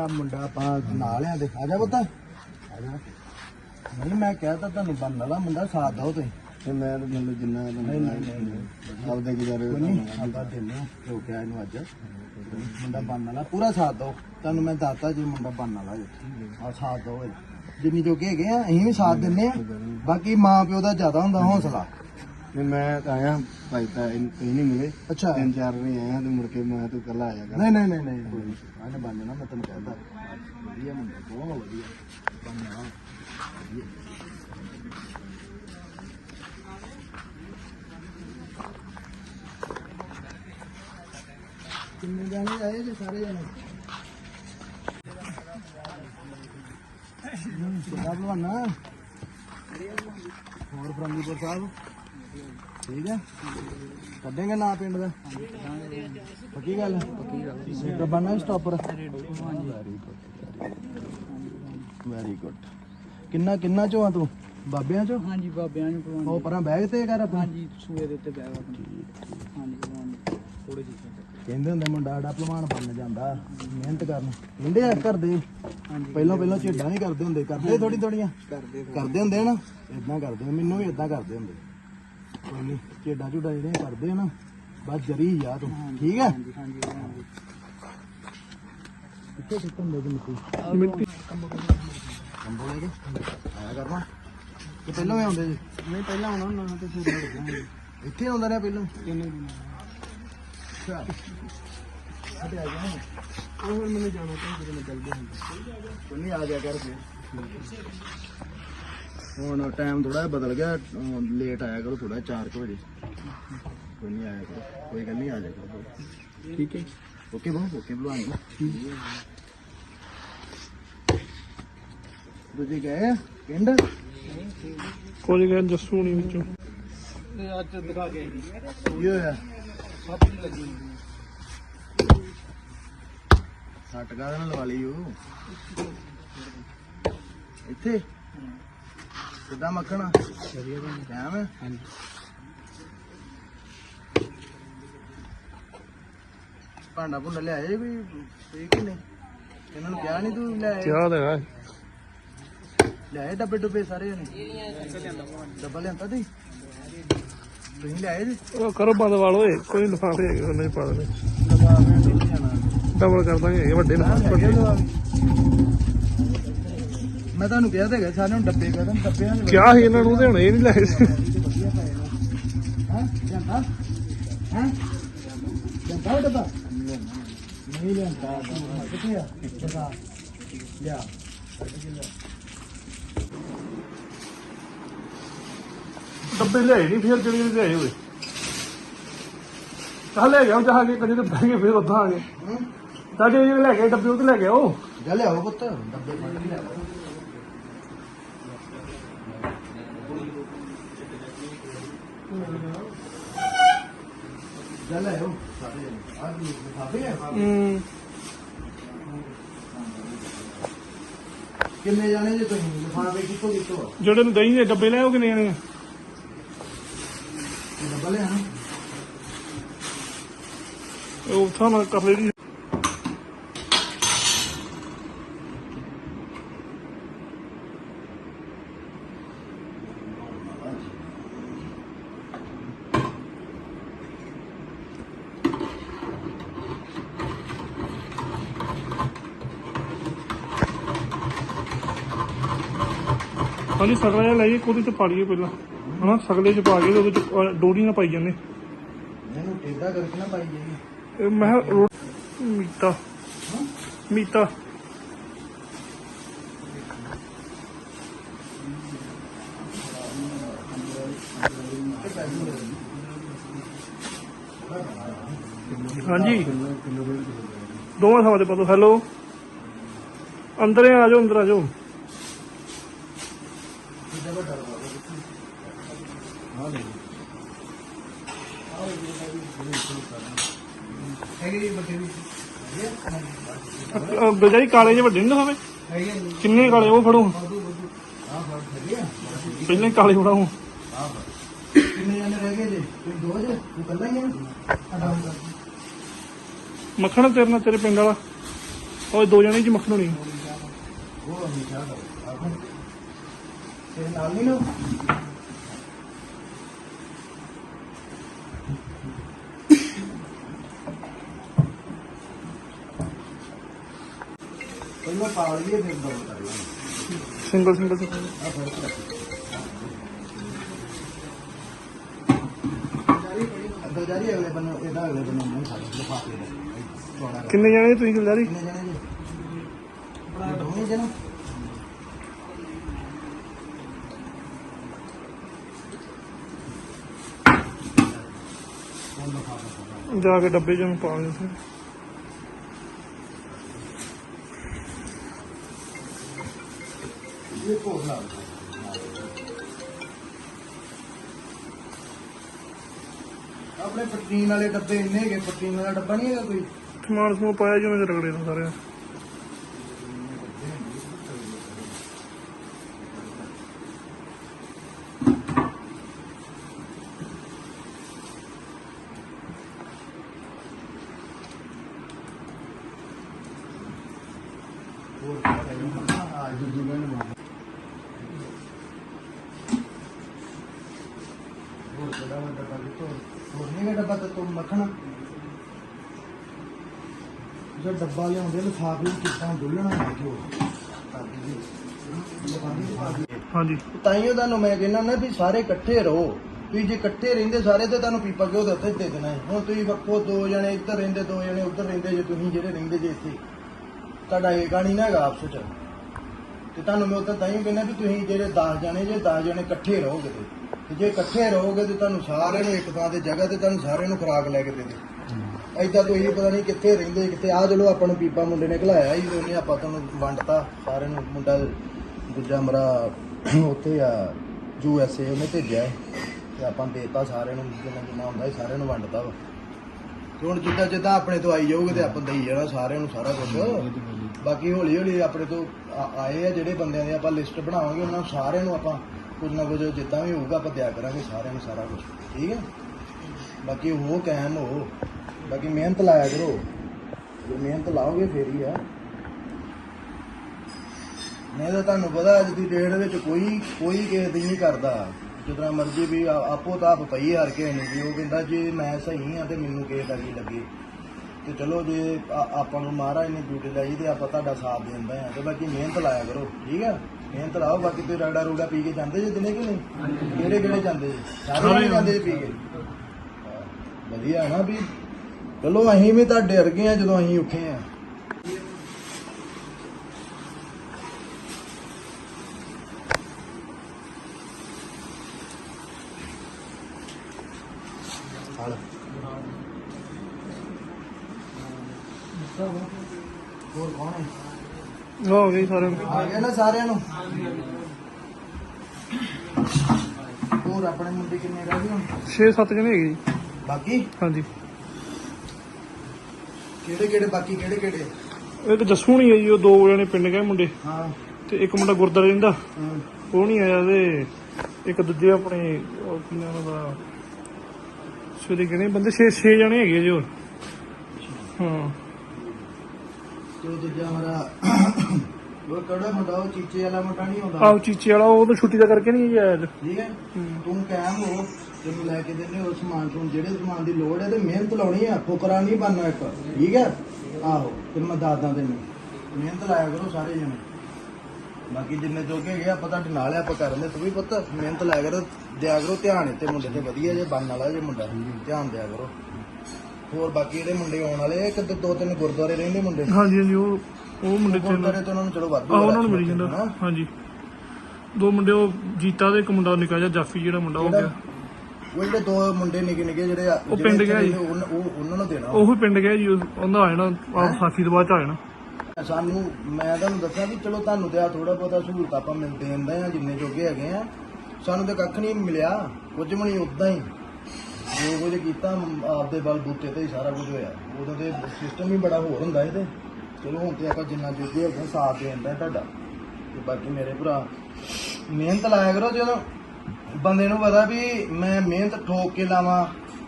ਆ ਮੁੰਡਾ ਆਪਾਂ ਨਾਲ ਆ ਦੇ ਆ ਜਾ ਪੁੱਤ। ਆ ਜਾ। ਨਹੀਂ ਮੈਂ ਕਹਿ ਤਾ ਤੁਹਾਨੂੰ ਬੰਨ ਵਾਲਾ ਮੁੰਡਾ ਸਾਥ ਦਿਓ ਤੁਸੀਂ। ਤੇ ਮੈਂ ਤਾਂ ਮਤਲਬ ਜਿੰਨਾ ਨਹੀਂ ਨਹੀਂ ਨਹੀਂ ਆਪਦੇ ਗੁਜ਼ਾਰੇ ਕੋਈ ਨਹੀਂ ਆਪਾਂ ਦਿੰਦੇ ਹਾਂ। ਰੋਕਿਆ ਇਹਨੂੰ ਅੱਜ। ਮੁੰਡਾ ਬੰਨ ਵਾਲਾ ਪੂਰਾ ਸਾਥ ਦਿਓ ਤੁਹਾਨੂੰ ਮੈਂ ਦੱਸਤਾ ਜੀ ਮੁੰਡਾ ਬੰਨ ਵਾਲਾ ਜੀ। ਆ ਸਾਥ ਦਿਓ ਇਹਦਾ। ਜਿੰਨੀ ਜੋਗੇ ਹੈਗੇ ਆ ਅਸੀਂ ਵੀ ਸਾਥ ਦਿੰਨੇ ਆ। ਬਾਕੀ ਮਾਂ ਪਿਓ ਦਾ ਜ਼ਿਆਦਾ ਹੁੰਦਾ ਹੌਸਲਾ। ਨਹੀਂ ਮੈਂ ਤਾਂ ਆਇਆ ਭਾਈ ਤਾਂ ਇਹ ਨਹੀਂ ਮਿਲੇ। ਅੱਛਾ। ਤਿੰਨ ਚਾਰ ਵਾਰੀ ਆਇਆ ਤੇ ਮੁੜ ਕੇ ਮੈਂ ਤੂੰ ਕੱਲਾ ਆਇਆ ਕਰ ਨਹੀਂ ਨਹੀਂ ਨਹੀਂ ਨਹੀਂ। ਨੀ। ਆਨੇ ਬੰਨਣਾ ਮੈਂ ਤੈਨੂੰ ਕਹਿੰਦਾ। ਵਧੀਆ ਮੁੰਡਾ ਬਹੁਤ ਵਧੀਆ। ਬੰਨਣਾ ਕਿੰਨੇ ਜਾਣੇ ਆਏ ਜੇ ਸਾਰੇ ਜਾਣੇ? ਕਿਹੜਾ ਭਲਵਾਨਾ? ਹੋਰ ਫਰੰਗੀਪੁਰ ਸਾਹਿਬ? ਠੀਕ ਹੈ? ਕੱਢੇਗਾ ਨਾਂ ਪਿੰਡ ਦਾ। ਪੱਕੀ ਗੱਲ? ਪੱਕੀ ਗੱਲ ਡੱਬਾਨਾ ਸਟਾਪਰ ਵੈਰੀ ਗੁੱਡ ਕਿੰਨਾ ਕਿੰਨਾ ਚੋਂ ਆ ਤੂੰ? ਬਾਬਿਆਂ ਚੋਂ? ਹਾਂਜੀ ਬਾਬਿਆਂ ਨੂੰ ਪਵਾਉਣੀ ਉਹ ਪਰਾਂ ਬੈਗ ਤੇ ਕਰ ਆਪਣਾ। ਹਾਂਜੀ ਸੂਏ ਦੇ ਉੱਤੇ ਬੈਗ ਆਪਣੀ। ਹਾਂਜੀ ਪਵਾਉਣੀ ਥੋੜੇ ਜਿਹੇ ਕਹਿੰਦੇ ਹੁੰਦੇ ਮੁੰਡਾ ਸਾਡਾ ਭਲਵਾਨ ਬਣ ਜਾਂਦਾ। ਮਿਹਨਤ ਕਰਨ। ਕਹਿੰਦੇ ਆ ਕਰਦੇ ਹਾਂਜੀ। ਪਹਿਲਾਂ ਪਹਿਲਾਂ ਝੇਡਾਂ ਨਹੀਂ ਕਰਦੇ ਹੁੰਦੇ। ਕਰਦੇ ਥੋੜੀ ਥੋੜੀਆਂ ਕਰਦੇ ਕਰਦੇ ਹੁੰਦੇ ਨਾ। ਇਦਾਂ ਕਰਦੇ ਮੈਨੂੰ ਵੀ ਇਦਾਂ ਕਰਦੇ ਹੁੰਦੇ। ਕੋਈ ਨਹੀਂ ਝੇਡਾਂ ਝੁੱਡਾਂ ਜਿਹੜੀਆਂ ਕਰਦੇ ਆ ਨਾ ਬਸ ਜਰੀ ਜਾ ਤੂੰ ਠੀਕ ਹੈ ਹਾਂਜੀ ਹਾਂਜੀ ਹਾਂਜੀ ਕਿੱਥੇ ਸਿੱਟਣ ਦੇ ਮਿੱਟੀ ਮਿੱਟੀ। ਕੰਬੋ ਲੈ ਕੇ। ਆਇਆ ਕਰਨਾ ਕਿ ਪਹਿਲਾਂ ਵੀ ਆਉਂਦੇ ਜੀ? ਨਹੀਂ ਪਹਿਲਾਂ ਆਉਣਾ ਹੁੰਦਾ ਤੇ ਫਿਰ ਇੱਥੇ ਆਉਂਦਾ ਰਿਹਾ ਪਹਿਲਾਂ? ਕਿੰਨੇ ਦਿਨ ਅੱਛਾ। ਹਟੇ ਆ ਗਿਆ ਉਹ ਹੁਣ ਮੈਨੂੰ ਜਾਣਾ ਤਾਂ ਜਦੋਂ ਮੈਂ ਜਲਦੀ ਹੁੰਦਾ। ਕੋਈ ਨਹੀਂ ਆ ਗਿਆ ਕਰ ਫਿਰ। ਹੁਣ ਟਾਈਮ ਥੋੜਾ ਬਦਲ ਗਿਆ ਲੇਟ ਆਇਆ ਕਰੋ ਥੋੜਾ 4 ਵਜੇ। ਕੋਈ ਨਹੀਂ ਆਇਆ ਕਰੋ ਕੋਈ ਗੱਲ ਨਹੀਂ ਆ ਜਾਇਆ ਕਰੋ। ਠੀਕ ਹੈ। ਓਕੇ ਬਾਬੂ ਓਕੇ ਬੁਲਾਉਣ ਦੂਜੇ ਗਏ? ਪਿੰਡ? ਕੋਈ ਗੱਲ ਜੱਸੂ ਨਹੀਂ ਵਿੱਚੋਂ। ਅੱਜ ਦਿਖਾ ਕੇ ਕੀ ਹੋਇਆ? ਦੀ ਲੱਗੀ ਸੱਟ ਕਾਹਦੇ ਨਾਲ ਲਵਾ ਲਈ ਉਹ? ਇੱਥੇ? ਕਿੱਦਾਂ ਮੱਖਣਾ ਵਧੀਆ ਬਣ ਟਾਈਮ ਹੈ? ਹਾਂਜੀ। ਭਾਂਡਾ ਭੁੰਡਾ ਲਿਆਏ ਵੀ ਠੀਕ ਹੀ ਨਹੀਂ? ਇਹਨਾਂ ਨੂੰ ਕਿਹਾ ਨਹੀਂ ਤੂੰ ਲੈ ਆਏ ਕਿਆ ਦਾ ਲਿਆਏ ਡੱਬੇ ਡੁੱਬੇ ਸਾਰੇ ਜਣੇ? ਡੱਬਾ ਲਿਆਂਦਾ ਤੀ? ਤੁਸੀਂ ਲਿਆਏ ਜੀ ਉਹ ਕਰੋ ਬੰਦ ਵਾਲ ਓਏ ਕੋਈ ਲਿਫਾਫੇ ਹੈਗੇ ਉਹਨਾਂ ਪਾ ਡਬਲ ਕਰ ਦਾਂਗੇ ਹੈਗੇ ਵੱਡੇ ਹਾਂ, ਹੈਗੇ ਲਗਾ ਮੈਂ ਤੁਹਾਨੂੰ ਕਿਹਾ ਤਾਂ ਹੈਗਾ ਸਾਰਿਆਂ ਨੂੰ ਡੱਬੇ ਕਹਿੰਦਾ ਡੱਬਿਆਂ ਦੇ ਕਿਆ ਸੀ ਇਹਨਾਂ ਨੂੰ ਤੇ ਹੁਣ ਇਹ ਨਹੀਂ ਲਾਏ ਸੀ। ਵਧੀਆ ਪਏ ਨੇ ਹਾਂ? ਜਾਂਦਾ ਹਾਂ ਜਾਂਦਾ ਉਹ ਡੱਬਾ? ਨਹੀਂ ਲੈਂਦਾ ਕਿੱਥੇ ਆ? ਡੱਬਾ। ਲਿਆ। ਡੱਬੇ ਲਿਆਏ ਨਹੀਂ ਫਿਰ ਜਿਹੜੇ ਲਿਆਏ ਹੋਏ? ਚੱਲ ਲੈ ਗਿਆ ਜਾ ਕੇ ਕਦੇ ਤੇ ਬਹਿ ਫਿਰ ਉੱਧਾਂ ਆ ਗਏ। ਤਾਂ ਜਿਹੜੇ ਲੈ ਗਏ ਡੱਬੇ ਉਹ ਤੇ ਲੈ ਗਏ ਉਹ। ਜਾ ਲਿਆਓ ਪੁੱਤ ਡੱਬੇ ਫੜ ਕੇ ਲਿਆਓ। ਜਾ ਲਿਆਓ ਸਾਰੇ ਜਣੇ। ਆਹ ਕੀ ਲਿਫਾਫੇ ਆ ਹੂੰ ਕਿੰਨੇ ਜਾਣੇ ਜੇ ਤੁਸੀਂ ਲਿਫਾਫੇ ਕਿੱਥੋਂ ਕਿੱਥੋਂ ਆ ਜਿਹੜੇ ਨੂੰ ਦਹੀਂ ਦੇ ਡੱਬੇ ਲੈ ਉਹ ਕਿੰਨੇ ਆਣੇ? ਆ ਇਹ ਡੱਬਾ ਲਿਆ ਨਾ ਉਹ ਉੱਥਾਂ ਨਾਲ ਕਰ ਲਈ। ਹਾਂਜੀ ਸਗਲਾ ਜਿਹਾ ਲਾਈਏ ਕੋਦੇ ਚ ਪਾ ਲਈਏ ਪਹਿਲਾਂ। ਹਨਾ ਸਗਲੇ ਚ ਪਾ ਕੇ ਤੇ ਉਹਦੇ ਚ ਅਹ, ਡੋਰੀ ਨਾਲ ਪਾਈ ਜਾਂਦੇ। ਇਹਨੂੰ ਟੇਢਾ ਕਰਕੇ ਨਾ ਪਾਈ ਜਾਈਏ। ਇਹ ਮੈਂ ਕਿਹਾ ਰੋ- ਮੀਤਾ। ਮੀਤਾ। ਹਾਂਜੀ। ਦੋਵਾਂ ਥਾਵਾਂ ਤੇ ਪਾ ਦਿਓ ਹੈਲੋ ਅੰਦਰ ਹੀ ਆ ਜਾਓ ਅੰਦਰ ਆ ਜਾਓ। ਹੈਗੇ ਜੀ ਬੱਚੇ ਵੀ। ਅਹ ਬਜਾਈ ਕਾਲੇ ਜਿਹੇ ਵੱਡੇ ਨਹੀਂ ਹੋਵੇ ਹੈਗੇ ਜੀ। ਕਿੰਨੇ ਕਾਲੇ ਉਹ ਫੜੋ? ਆ। ਪਹਿਲਾਂ ਕਾਲੇ ਫੜ। ਕਿੰਨੇ ਜਾਣੇ ਰਹਿ ਗਏ ਜੀ? ਕੋਈ ਦੋ ਜੇ ਤੂੰ ਕੱਲਾ ਹੀ ਆ? ਸਾਡਾ ਹੁੰਦਾ ਮੱਖਣ ਤੇਰੇ ਨਾਲ ਤੇਰੇ ਪਿੰਡ ਵਾਲਾ। ਉਹ ਦੋ ਜਣੇ ਜੀ ਮੱਖਣ ਹੋਣੀ। ਉਹ ਨਹੀਂ ਚਾਹਦਾ ਆਹ ਤੇਰੇ ਨਾਲ ਨਹੀਂ ਨਾ ਪਹਿਲਾਂ ਪਾ ਲਈਏ ਫਿਰ ਦਮ ਕਰ ਲਾਂਗੇ। Single single single. ਆ ਫੜ ਕੇ ਰੱਖ ਦੋ ਜਾਰੀ ਅਗਲੇ ਬੰਨੇ ਇਹਦਾ ਅਗਲੇ ਬੰਨੇ ਨਹੀਂ ਖਾ। ਕਿੰਨੇ ਜਣੇ ਤੁਸੀਂ ਗੁਲਜ਼ਾਰੀ ਕਿੰਨੇ ਜਣੇ ਜੀ? ਆਪਣਾ ਦੋਵੇਂ ਜਣੇ ਕੌਣ ਲਿਫਾਫਾ ਜਾ ਕੇ ਡੱਬੇ ਚ ਪਾ ਲਿਓ ਫਿਰ ਇਹ ਆਪਣੇ ਪ੍ਰੋਟੀਨ ਵਾਲੇ ਡੱਬੇ ਇੰਨੇ ਹੈਗੇ ਪ੍ਰੋਟੀਨ ਵਾਲਾ ਡੱਬਾ ਨਹੀਂ ਹੈਗਾ ਕੋਈ? ਸਮਾਨ ਸਮੂਹ ਪਾਇਆ ਜਿਵੇਂ ਰਗੜੇ ਦਾ ਸਾਰੇ ਹੋਰ ਆ ਜੀ ਹੋਰ ਕਿਹੜਾ ਵਾ ਡੱਬਾ ਕਿਤੋਂ ਹੋਰ ਨਹੀਂ ਗਾ ਡੱਬਾ ਤੇ ਤੂੰ ਮੱਖਣ ਜੋ ਡੁੱਲਣਾ ਹੈ ਹਾਂਜੀ। ਤਾਈਓ ਤੁਹਾਨੂੰ ਮੈਂ ਕਹਿੰਦਾ ਨਾ ਵੀ ਸਾਰੇ ਇਕੱਠੇ ਰਹੋ। ਤੁਸੀਂ ਜੇ ਇਕੱਠੇ ਰਹਿੰਦੇ ਸਾਰੇ ਤੇ ਤੁਹਾਨੂੰ ਪੀਪਾ ਕਿਉਂ ਦੇ ਉੱਤੇ ਦੇ ਦੇਣਾ ਹੈ। ਹੁਣ ਤੁਸੀਂ ਵੱਖੋ ਦੋ ਜਣੇ ਇੱਧਰ ਰਹਿੰਦੇ ਦੋ ਜਣੇ ਉੱਧਰ ਰਹਿੰਦੇ ਜੇ ਤੁਸੀਂ ਜਿਹੜੇ ਰਹਿੰਦੇ ਜੇ ਇੱਥੇ। ਤੁਹਾਡਾ ਏਕਾ ਨਹੀਂ ਨਾ ਹੈਗਾ ਆਪਸ ਵਿੱਚ। ਤੇ ਤੁਹਾਨੂੰ ਮੈਂ ਉੱਥੇ ਤਾਈਓ ਕਹਿੰਦਾ ਵੀ ਤੁਸੀਂ ਜਿਹੜੇ 10 ਜਣੇ ਜੇ 10 ਜਣੇ ਇਕੱਠੇ ਰਹੋਗੇ ਤੇ। ਤੇ ਜੇ ਇਕੱਠੇ ਰਹੋਗੇ ਤੇ ਤੁਹਾਨੂੰ ਸਾਰਿਆਂ ਨੂੰ ਇੱਕ ਥਾਂ ਤੇ ਜਗ੍ਹਾ ਤੇ ਤੁਹਾਨੂੰ ਸਾਰਿਆਂ ਨੂੰ ਖੁਰਾਕ ਲੈ ਕੇ ਦੇ ਦੇ। ਐਦਾਂ ਤੁਸੀਂ ਪਤਾ ਨਹੀਂ ਕਿੱਥੇ ਰਹਿੰਦੇ, ਕਿੱਥੇ। ਆ ਚਲੋ ਆਪਾਂ ਨੂੰ ਬੀਬਾ ਮੁੰਡੇ ਨੇ ਘਲਾਇਆ ਹੀ ਉਹਨੇ ਆਪਾਂ ਤੁਹਾਨੂੰ ਵੰਡਤਾ। ਸਾਰਿਆਂ ਨੂੰ ਮੁੰਡਾ ਦੂਜਾ ਮਰਾ ਉੱਥੇ ਆ, ਯੂ ਐਸ ਏ ਉਹਨੇ ਭੇਜਿਆ ਹੈ ਤੇ ਆਪਾਂ ਦੇਤਾ ਸਾਰਿਆਂ ਨੂੰ, ਜਿੰਨਾ ਜਿੰਨਾ ਹੁੰਦਾ ਸੀ ਸਾਰਿਆਂ ਨੂੰ ਵੰਡਤਾ ਵਾ। ਤੇ ਹੁਣ ਜਿੱਦਾਂ ਜਿੱਦਾਂ ਆਪਣੇ ਤੋਂ ਆਈ ਜਾਊਗੇ ਤੇ ਆਪਾਂ ਦੇਈ ਜਾਣਾ ਸਾਰਿਆਂ ਨੂੰ ਸਾਰਾ ਕੁਝ ਬਾਕੀ ਹੌਲੀ ਹੌਲੀ ਆਪਣੇ ਤੋਂ ਆ- ਆਏ ਆ ਜਿਹੜੇ ਬੰਦਿਆਂ ਦੀ, ਆਪਾਂ ਲਿਸਟ ਬਣਾਵਾਂਗੇ, ਉਹਨਾਂ ਨੂੰ ਸਾਰਿਆਂ ਨੂੰ ਆਪਾਂ ਕੁਝ ਨਾ ਕੁਝ ਜਿੱਦਾਂ ਵੀ ਹੋਊਗਾ ਆਪਾਂ ਦਿਆ ਕਰਾਂਗੇ ਸਾਰਿਆਂ ਨੂੰ ਸਾਰਾ ਕੁਝ ਠੀਕ ਹੈ ਬਾਕੀ ਉਹ ਕਾਇਮ ਹੋ ਬਾਕੀ ਮਿਹਨਤ ਲਾਇਆ ਕਰੋ। ਜੇ ਮਿਹਨਤ ਲਾਓਗੇ ਫੇਰ ਹੀ ਆ। ਨਹੀਂ ਤਾਂ ਤੁਹਾਨੂੰ ਪਤਾ ਅੱਜ ਦੀ ਡੇਟ ਵਿੱਚ ਕੋਈ ਕੋਈ ਕਿਸੇ ਦੀ ਨਹੀਂ ਕਰਦਾ। ਜਿੱਦਾਂ ਮਰਜ਼ੀ ਵੀ ਆਪੋ ਤਾਂ ਆਪ ਪਈ ਹਰ ਕੇ ਨਹੀਂ ਵੀ। ਉਹ ਕਹਿੰਦਾ ਜੇ ਮੈਂ ਸਹੀ ਆ ਤੇ ਮੈਨੂੰ ਕਿਸੇ ਦਾ ਕੀ ਲੱਗੇ। ਤੇ ਚਲੋ ਜੇ ਆਪਾਂ ਨੂੰ ਮਹਾਰਾਜ ਨੇ ਡਿਊਟੀ ਲਾਈ ਤੇ ਆਪਾਂ ਤੁਹਾਡਾ ਸਾਥ ਦਿੰਦੇ ਆ। ਤੇ ਬਾਕੀ ਮਿਹਨਤ ਲਾਇਆ ਕਰੋ। ਠੀਕ ਆ? ਮਿਹਨਤ ਲਾਓ। ਬਾਕੀ ਤੁਸੀਂ ਰਗੜਾ ਰੂੜਾ ਪੀ ਕੇ ਜਾਂਦੇ ਜੇ ਦਿਨੇ ਕਿ ਨਹੀਂ? ਕਿਹੜੇ ਕਿਹੜੇ ਜਾਂਦੇ ਜੀ? ਸਾਰੇ ਜਾਂਦੇ ਜੀ ਪੀ ਕੇ? ਹਾਂ, ਵਧੀਆ ਨਾ ਵੀ ਚਲੋ ਅਸੀਂ ਵੀ ਤੁਹਾਡੇ ਵਰਗੇ ਆ ਜਦੋਂ ਅਸੀਂ ਉੱਠੇ ਆ। ਹਾਲ। ਹੋਰ ਕੌਣ ਹੈ? ਹੋ ਗਈ ਸਾਰੇ ਆ ਗਏ ਨਾ ਸਾਰਿਆਂ ਨੂੰ? ਹੋਰ ਆਪਣੇ ਮੁੰਡੇ ਕਿੰਨੇ ਰਹਿ ਗਏ ਹੁਣ? 6-7 ਜਣੇ ਹੈਗੇ ਜੀ। ਬਾਕੀ? ਹਾਂਜੀ। ਕਿਹੜੇ ਕਿਹੜੇ ਬਾਕੀ ਕਿਹੜੇ ਕਿਹੜੇ? ਇੱਕ ਜੱਸੂ ਨਹੀਂ ਹੈ ਜੀ ਉਹ ਦੋ ਜਣੇ ਪਿੰਡ ਗਏ ਮੁੰਡੇ। ਹਾਂ। ਤੇ ਇੱਕ ਮੁੰਡਾ ਗੁਰਦਾਰੇ ਰਹਿੰਦਾ। ਹਾਂ। ਉਹ ਨਹੀਂ ਆਇਆ ਤੇ ਇੱਕ ਦੂਜੇ ਆਪਣੇ ਉਹ ਕੀ ਨਾਮ ਉਹਦਾ? ਸਵੇਰੇ ਗਏ ਬੰਦੇ? 6 6 ਜਣੇ ਹੈਗੇ ਜੀ ਹੋਰ। ਹਾਂ। ਤੇ ਉਹ ਦੂਜਾ ਮੇਰਾ ਉਹ ਕਿਹੜਾ ਮੁੰਡਾ? ਉਹ ਚੀਚੇ ਵਾਲਾ ਮੁੰਡਾ ਨਹੀਂ ਹੁੰਦਾ ਆਹ ਚੀਚੇ ਵਾਲਾ ਉਹ ਤਾਂ ਛੁੱਟੀ ਦਾ ਕਰਕੇ ਨਹੀਂ ਆਇਆ ਅੱਜ। ਠੀਕ ਹੈ। ਤੂੰ ਕਾਇਮ ਹੋ। ਤੈਨੂੰ ਲੈ ਕੇ ਦਿੰਦੇ ਉਹ ਸਮਾਨ ਤੋਂ ਜਿਹੜੇ ਸਮਾਨ ਦੀ ਲੋੜ ਹੈ ਤੇ ਮਿਹਨਤ ਲਾਉਣੀ ਆ ਫੁਕਰਾ ਨਹੀਂ ਬਣਨਾ ਇੱਕ ਠੀਕ ਹੈ? ਆਹੋ ਤੈਨੂੰ ਮੈਂ ਦੱਸਦਾ ਤੈਨੂੰ। ਮਿਹਨਤ ਲਾਇਆ ਕਰੋ ਸਾਰੇ ਜਣੇ। ਬਾਕੀ ਜਿੰਨੇ ਜੋਗੇ ਹੈਗੇ ਆਪਾਂ ਤੁਹਾਡੇ ਨਾਲ ਆ ਆਪਾਂ ਕਰਨ ਦੇ ਤੂੰ ਵੀ ਪੁੱਤ ਮਿਹਨਤ ਲਾਇਆ ਕਰੋ ਦਿਆ ਕਰੋ ਧਿਆਨ ਇੱਥੇ ਮੁੰਡੇ ਤੇ ਵਧੀਆ ਜੇ ਬਣਨ ਵਾਲਾ ਜੇ ਮੁੰਡਾ। ਧਿਆਨ ਦਿਆ ਕਰੋ। ਹੋਰ ਬਾਕੀ ਜਿਹੜੇ ਮੁੰਡੇ ਆਉਣ ਵਾਲੇ ਇੱਕ ਦੋ ਦੋ ਤਿੰਨ ਗੁਰਦੁਆਰੇ ਰਹਿੰਦੇ ਮੁੰਡੇ। ਹਾਂਜੀ ਹਾਂਜੀ ਉਹ ਉਹ ਮੁੰਡੇ ਤੇ ਗੁਰਦੁਆਰੇ ਤੋਂ ਉਹਨਾਂ ਨੂੰ ਚਲੋ ਵਾਧੂ ਆ ਉਹਨਾਂ ਨੂੰ ਮਿਲ। ਜਾਂਦਾ। ਹਾਂਜੀ। ਦੋ ਮੁੰਡੇ ਉਹ ਜੀਤਾ ਤੇ ਇੱਕ ਮੁੰਡਾ ਨਿਕਾ ਜਿਹਾ ਜਾਫੀ ਜਿਹੜਾ ਮੁੰਡਾ ਹੋ ਗਿਆ। ਉਹ ਜਿਹੜੇ ਦੋ ਮੁੰਡੇ ਨਿੱਕੇ ਨਿੱਕੇ ਜਿਹੜੇ ਆ- ਉਹ ਜਿਹੜੇ ਪਿੰਡ ਇੱਥੇ ਗਿਆ ਜੀ। ਰਹਿੰਦੇ, ਉਹਨਾਂ- ਉਹ ਉਹਨਾਂ ਨੂੰ ਦੇਣਾ। ਉਹੀ ਪਿੰਡ ਗਿਆ ਜੀ ਉਹ- ਉਹਦਾ ਆ ਜਾਣਾ ਆਹ ਸਾਖੀ ਤੋਂ ਬਾਅਦ ਚ ਆ ਜਾਣਾ। ਸਾਨੂੰ ਮੈਂ ਤੁਹਾਨੂੰ ਦੱਸਾਂ ਵੀ ਚਲੋ ਤੁਹਾਨੂੰ ਤੇ ਆ ਥੋੜਾ ਬਹੁਤਾ ਸਹੂਲਤ ਆਪਾਂ ਮਿਲ ਦੇਂਦੇ ਆ ਜਿੰਨੇ ਜੋਗੇ ਹੈਗੇ ਆ। ਸਾਨੂੰ ਤੇ ਕੱਖ ਨਹੀਂ ਮਿਲਿਆ ਕੁਝ ਵੀ ਨਹੀਂ ਉਦਾਂ ਹੀ। ਜੋ ਕੁਝ ਕੀਤਾ ਮ- ਆਪਦੇ ਬਲ ਬੂਤੇ ਤੇ ਹੀ ਸਾਰਾ ਕੁਝ ਹੋਇਆ। ਉਦੋਂ ਤੇ ਸਿਸਟਮ ਹੀ ਬੜਾ ਹੋਰ ਹੁੰਦਾ ਚਲੋ ਹੁਣ ਤੇ ਆਪਾਂ ਜਿੰਨਾ ਜੋਗੇ ਹੈਗੇ ਸਾਥ ਦੇਂਦਾ ਤੁਹਾਡਾ। ਤੇ ਬਾਕੀ ਮੇਰੇ ਭਰਾ ਮਿਹਨਤ ਲਾਇਆ ਕਰੋ ਜਦੋਂ। ਬੰਦੇ ਨੂੰ ਪਤਾ ਵੀ ਮੈਂ ਮਿਹਨਤ ਠੋਕ ਕੇ ਲਾਵਾਂ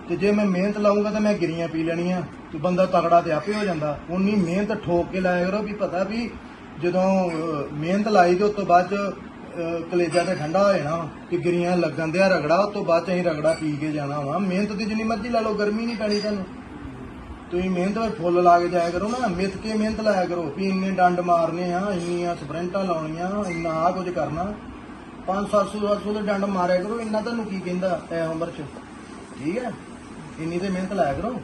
ਤੇ ਜੇ ਮੈਂ ਮਿਹਨਤ ਲਾਉਂਗਾ ਤਾਂ ਮੈਂ ਗਿਰੀਆਂ ਪੀ ਲੈਣੀਆਂ। ਤੇ ਬੰਦਾ ਤਗੜਾ ਤੇ ਆਪੇ ਹੋ ਜਾਂਦਾ। ਉਨੀ ਮਿਹਨਤ ਠੋਕ ਕੇ ਲਾਇਆ ਕਰੋ ਵੀ ਪਤਾ ਵੀ ਜਦੋਂ ਮਿਹਨਤ ਲਾਈ ਤੇ ਉਸ ਤੋਂ ਬਾਅਦ 'ਚ, ਕਲੇਜਾ ਤੇ ਠੰਡਾ ਹੋ ਜਾਣਾ ਕਿ ਗਿਰੀਆਂ ਲੱਗਣ ਦਿਆ ਰਗੜਾ ਉਸ ਤੋਂ ਬਾਅਦ ਚ ਅਸੀਂ ਰਗੜਾ ਪੀ ਕੇ ਜਾਣਾ ਵਾ। ਮਿਹਨਤ ਦੀ ਜਿੰਨੀ ਮਰਜ਼ੀ ਲਾ ਲਓ ਗਰਮੀ ਨਹੀਂ ਪੈਣੀ ਤੁਹਾਨੂੰ। ਤੁਸੀਂ ਮਿਹਨਤ ਵਿੱਚ ਫੁੱਲ ਲਾ ਕੇ ਜਾਇਆ ਕਰੋ ਨਾ ਮਿੱਥ ਕੇ ਮਿਹਨਤ ਲਾਇਆ ਕਰੋ ਵੀ ਇੰਨੇ ਡੰਡ ਮਾਰਨੇ ਆ ਇੰਨੀਆਂ ਸਪ੍ਰਿੰਟਾਂ ਲਾਉਣੀਆਂ ਇੰਨਾ ਆ ਕੁਝ ਕਰਨਾ। 5-700 ਦੇ ਡੰਡ ਮਾਰਿਆ ਕਰੋ, ਇੰਨਾ ਤੁਹਾਨੂੰ ਕੀ ਕਹਿੰਦਾ ਐ ਉਮਰ 'ਚ? ਠੀਕ ਹੈ? ਇੰਨੀ ਤੇ ਮਿਹਨਤ ਲਾਇਆ ਕਰੋ।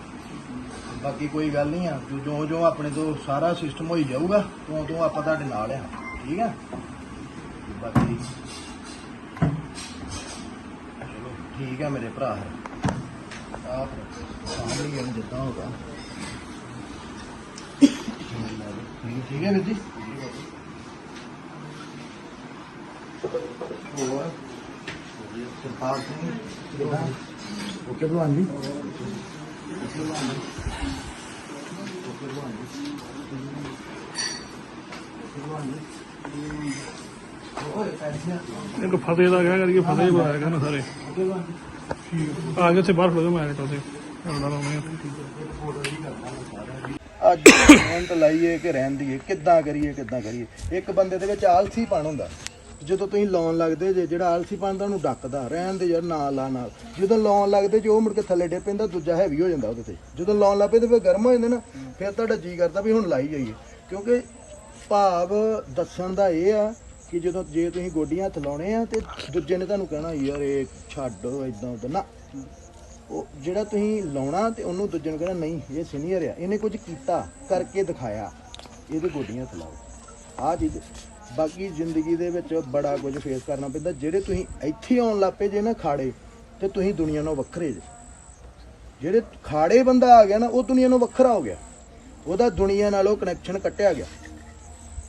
ਬਾਕੀ ਕੋਈ ਗੱਲ ਨਹੀਂ ਆ। ਜੋ ਜੋ ਆਪਣੇ ਤੋਂ ਸਾਰਾ ਸਿਸਟਮ ਹੋਈ ਜਾਊਗਾ, ਤੋਂ ਤੋਂ ਆਪਾਂ ਤੁਹਾਡੇ ਨਾਲ ਆ। ਠੀਕ ਹੈ? ਬਾਕੀ ਚਲੋ, ਠੀਕ ਹੈ ਮੇਰੇ ਭਰਾ। ਆਪ ਸਾਹਮਣੇ ਹੀ ਜਿੱਦਾਂ ਹੋਗਾ ਠੀਕ ਠੀਕ ਹੈ ਵੀਰ ਜੀ? ਹੋਰ ਸਰਪਾਲ ਸਿੰਘ ਕਿੱਦਾਂ ਓਕੇ ਭਲਵਾਨ ਭਲਵਾਨ ਜੀ ਓਕੇ ਭਲਵਾਨ ਜੀ ਦਾ ਕਹਿ ਕਰੀਏ, ਫਤਿਹ ਬੁਲਾਇਆ ਕਰਨਾ ਸਾਰੇ। ਆ ਗਏ ਉੱਥੇ ਬਾਹਰ ਖੜੋ ਮੈਂ ਟੋਸੇ ਕਰਦਾ ਅੱਜ ਮਿਹਨਤ ਲਾਈਏ ਕਿ ਰਹਿਣ ਦੀਏ ਕਿੱਦਾਂ ਕਰੀਏ ਕਿੱਦਾਂ ਕਰੀਏ। ਇੱਕ ਬੰਦੇ ਦੇ ਵਿੱਚ ਆਲਸੀ ਪਣ ਹੁੰਦਾ। ਜਦੋਂ ਤੁਸੀਂ ਲਾਉਣ ਲੱਗਦੇ ਜੇ, ਜਿਹੜਾ ਆਲਸੀ ਪਣ ਦਾ ਡੱਕਦਾ, ਰਹਿਣ ਦੇ ਯਾਰ ਨਾਲ ਲਾ ਨਾਲ। ਜਦੋਂ ਲਾਉਣ ਲੱਗਦੇ ਜੇ, ਉਹ ਮੁੜ ਕੇ ਥੱਲੇ ਡੇ ਪੈਂਦਾ, ਦੂਜਾ ਹੈਵੀ ਹੋ ਜਾਂਦਾ ਉਹਦੇ ਤੇ। ਜਦੋਂ ਲਾਉਣ ਲੱਗ ਪਏ ਤੇ ਫਿਰ ਗਰਮ ਹੋ ਜਾਂਦੇ ਨਾ, ਫਿਰ ਤੁਹਾਡਾ ਜੀ ਕਰਦਾ ਵੀ ਹੁਣ ਲਾਈ ਜਾਈਏ। ਕਿਉਂਕਿ ਭਾਵ ਦੱਸਣ ਦਾ ਇਹ ਆ ਕਿ ਜਦੋਂ ਜੇ ਤੁਸੀਂ ਗੋਡੀਆਂ ਹੱਥ ਲਾਉਣੇ ਆ, ਤੇ ਦੂਜੇ ਨੇ ਤੁਹਾਨੂੰ ਕਹਿਣਾ, ਯਾਰ ਇਹ ਛੱਡ ਇਦਾਂ ਉਦਾਂ ਨਾ। ਉਹ ਜਿਹੜਾ ਤੁਸੀਂ ਲਾਉਣਾ ਤੇ ਉਹਨੂੰ ਦੂਜੇ ਨੂੰ ਕਹਿਣਾ, ਨਹੀਂ, ਇਹ ਸੀਨੀਅਰ ਆ, ਇਹਨੇ ਕੁਝ ਕੀਤਾ, ਕਰਕੇ ਦਿਖਾਇਆ। ਇਹਦੇ ਗੋਡੀਆਂ ਹੱਥ ਲਾਓ। ਆਹ ਚੀਜ਼ ਬਾਕੀ ਜ਼ਿੰਦਗੀ ਦੇ ਵਿੱਚ ਬੜਾ ਕੁਝ ਫੇਸ ਕਰਨਾ ਪੈਂਦਾ। ਜਿਹੜੇ ਤੁਸੀਂ ਇੱਥੇ ਆਉਣ ਲੱਪੇ ਜੇ ਨਾ ਖਾੜੇ, ਤੇ ਤੁਸੀਂ ਦੁਨੀਆ ਨਾਲੋਂ ਵੱਖਰੇ ਜੇ। ਜਿਹੜੇ ਖਾੜੇ ਬੰਦਾ ਆ ਗਿਆ ਨਾ, ਉਹ ਦੁਨੀਆ ਨਾਲੋਂ ਵੱਖਰਾ ਹੋ ਗਿਆ। ਉਹਦਾ ਦੁਨੀਆ ਨਾਲੋਂ ਕਨੈਕਸ਼ਨ ਕੱਟਿਆ ਗਿਆ।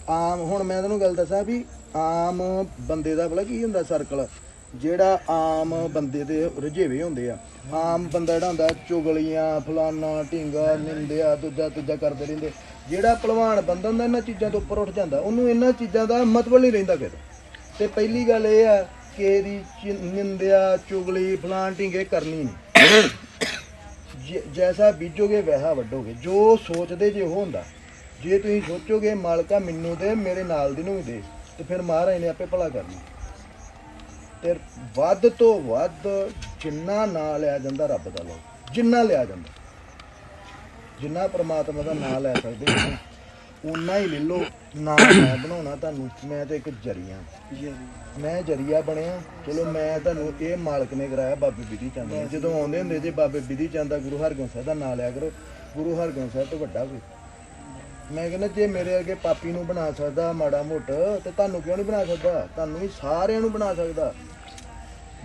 ਆਮ, ਹੁਣ ਮੈਂ ਤੁਹਾਨੂੰ ਗੱਲ ਦੱਸਾਂ ਵੀ ਆਮ ਬੰਦੇ ਦਾ ਭਲਾ ਕੀ ਹੁੰਦਾ ਸਰਕਲ ਜਿਹੜਾ ਆਮ ਬੰਦੇ ਦੇ ਰੁਝੇਵੇ ਹੁੰਦੇ ਆ। ਆਮ ਬੰਦਾ ਜਿਹੜਾ ਹੁੰਦਾ, ਚੁਗਲੀਆਂ, ਫਲਾਨਾ, ਢਿੰਗਾ, ਨਿੰਦਿਆ ਦੂਜਾ ਤੀਜਾ ਕਰਦੇ ਰਹਿੰਦੇ। ਜਿਹੜਾ ਭਲਵਾਨ ਬੰਦਾ ਹੁੰਦਾ ਇਹਨਾਂ ਚੀਜ਼ਾਂ ਤੋਂ ਉੱਪਰ ਉੱਠ ਜਾਂਦਾ, ਉਹਨੂੰ ਇਹਨਾਂ ਚੀਜ਼ਾਂ ਦਾ ਮਤਲਬ ਨਹੀਂ ਰਹਿੰਦਾ ਫਿਰ। ਤੇ ਪਹਿਲੀ ਗੱਲ ਇਹ ਆ ਕਿ ਇਹਦੀ ਚਿ- ਨਿੰਦਿਆ, ਚੁਗਲੀ ਫਲਾਨ ਇਹ ਕਰਨੀ ਨਹੀਂ। ਜ- ਜੈਸਾ ਬੀਜੋਗੇ ਵੈਸਾ ਵੱਢੋਗੇ। ਜੋ ਸੋਚਦੇ ਜੇ ਉਹ ਹੁੰਦਾ। ਜੇ ਤੁਸੀਂ ਸੋਚੋਗੇ, ਮਾਲਕਾ ਮੈਨੂੰ ਦੇ, ਮੇਰੇ ਨਾਲ ਦੀ ਨੂੰ ਵੀ ਦੇ, ਤੇ ਫਿਰ ਮਹਾਰਾਜ ਨੇ ਆਪੇ ਭਲਾ ਕਰਨਾ। ਤੇ ਵੱਧ ਤੋਂ ਵੱਧ ਜਿੰਨਾ ਨਾਂ ਲਿਆ ਜਾਂਦਾ ਰੱਬ ਦਾ ਲੋ ਜਿੰਨਾ ਲਿਆ ਜਾਂਦਾ। ਜਿੰਨਾ ਪ੍ਰਮਾਤਮਾ ਦਾ ਨਾਂ ਲੈ ਸਕਦੇ ਹੋ ਉਨਾ ਹੀ ਲੈ ਲਓ। ਨਾਂ ਮੈਂ ਬਣਾਉਣਾ ਤੁਹਾਨੂੰ, ਮੈਂ ਤੇ ਇੱਕ ਜਰੀਆ। ਮੈਂ ਜਰੀਆ ਬਣਿਆ। ਚਲੋ, ਮੈਂ ਤੁਹਾਨੂੰ ਇਹ ਮਾਲਕ ਨੇ ਕਰਾਇਆ ਬਾਬੇ ਬਿਧੀ ਚੰਦ ਨੇ। ਜਦੋਂ ਆਉਂਦੇ ਹੁੰਦੇ ਜੇ ਬਾਬੇ ਬਿਧੀ ਚੰਦ ਦਾ ਗੁਰੂ ਹਰਗੋਬਿੰਦ ਸਾਹਿਬ ਦਾ ਨਾਂ ਲਿਆ ਕਰੋ। ਗੁਰੂ ਹਰਗੋਬਿੰਦ ਸਾਹਿਬ ਤੋਂ ਵੱਡਾ ਕੋਈ। ਮੈਂ ਕਹਿੰਦਾ, ਜੇ ਮੇਰੇ ਅੱਗੇ ਪਾਪੀ ਨੂੰ ਬਣਾ ਸਕਦਾ ਮਾੜਾ ਮੋਟ, ਤੇ ਤੁਹਾਨੂੰ ਕਿਉਂ ਨਹੀਂ ਬਣਾ ਸਕਦਾ? ਤੁਹਾਨੂੰ ਵੀ ਸਾਰਿਆਂ ਨੂੰ ਬਣਾ ਸਕਦਾ।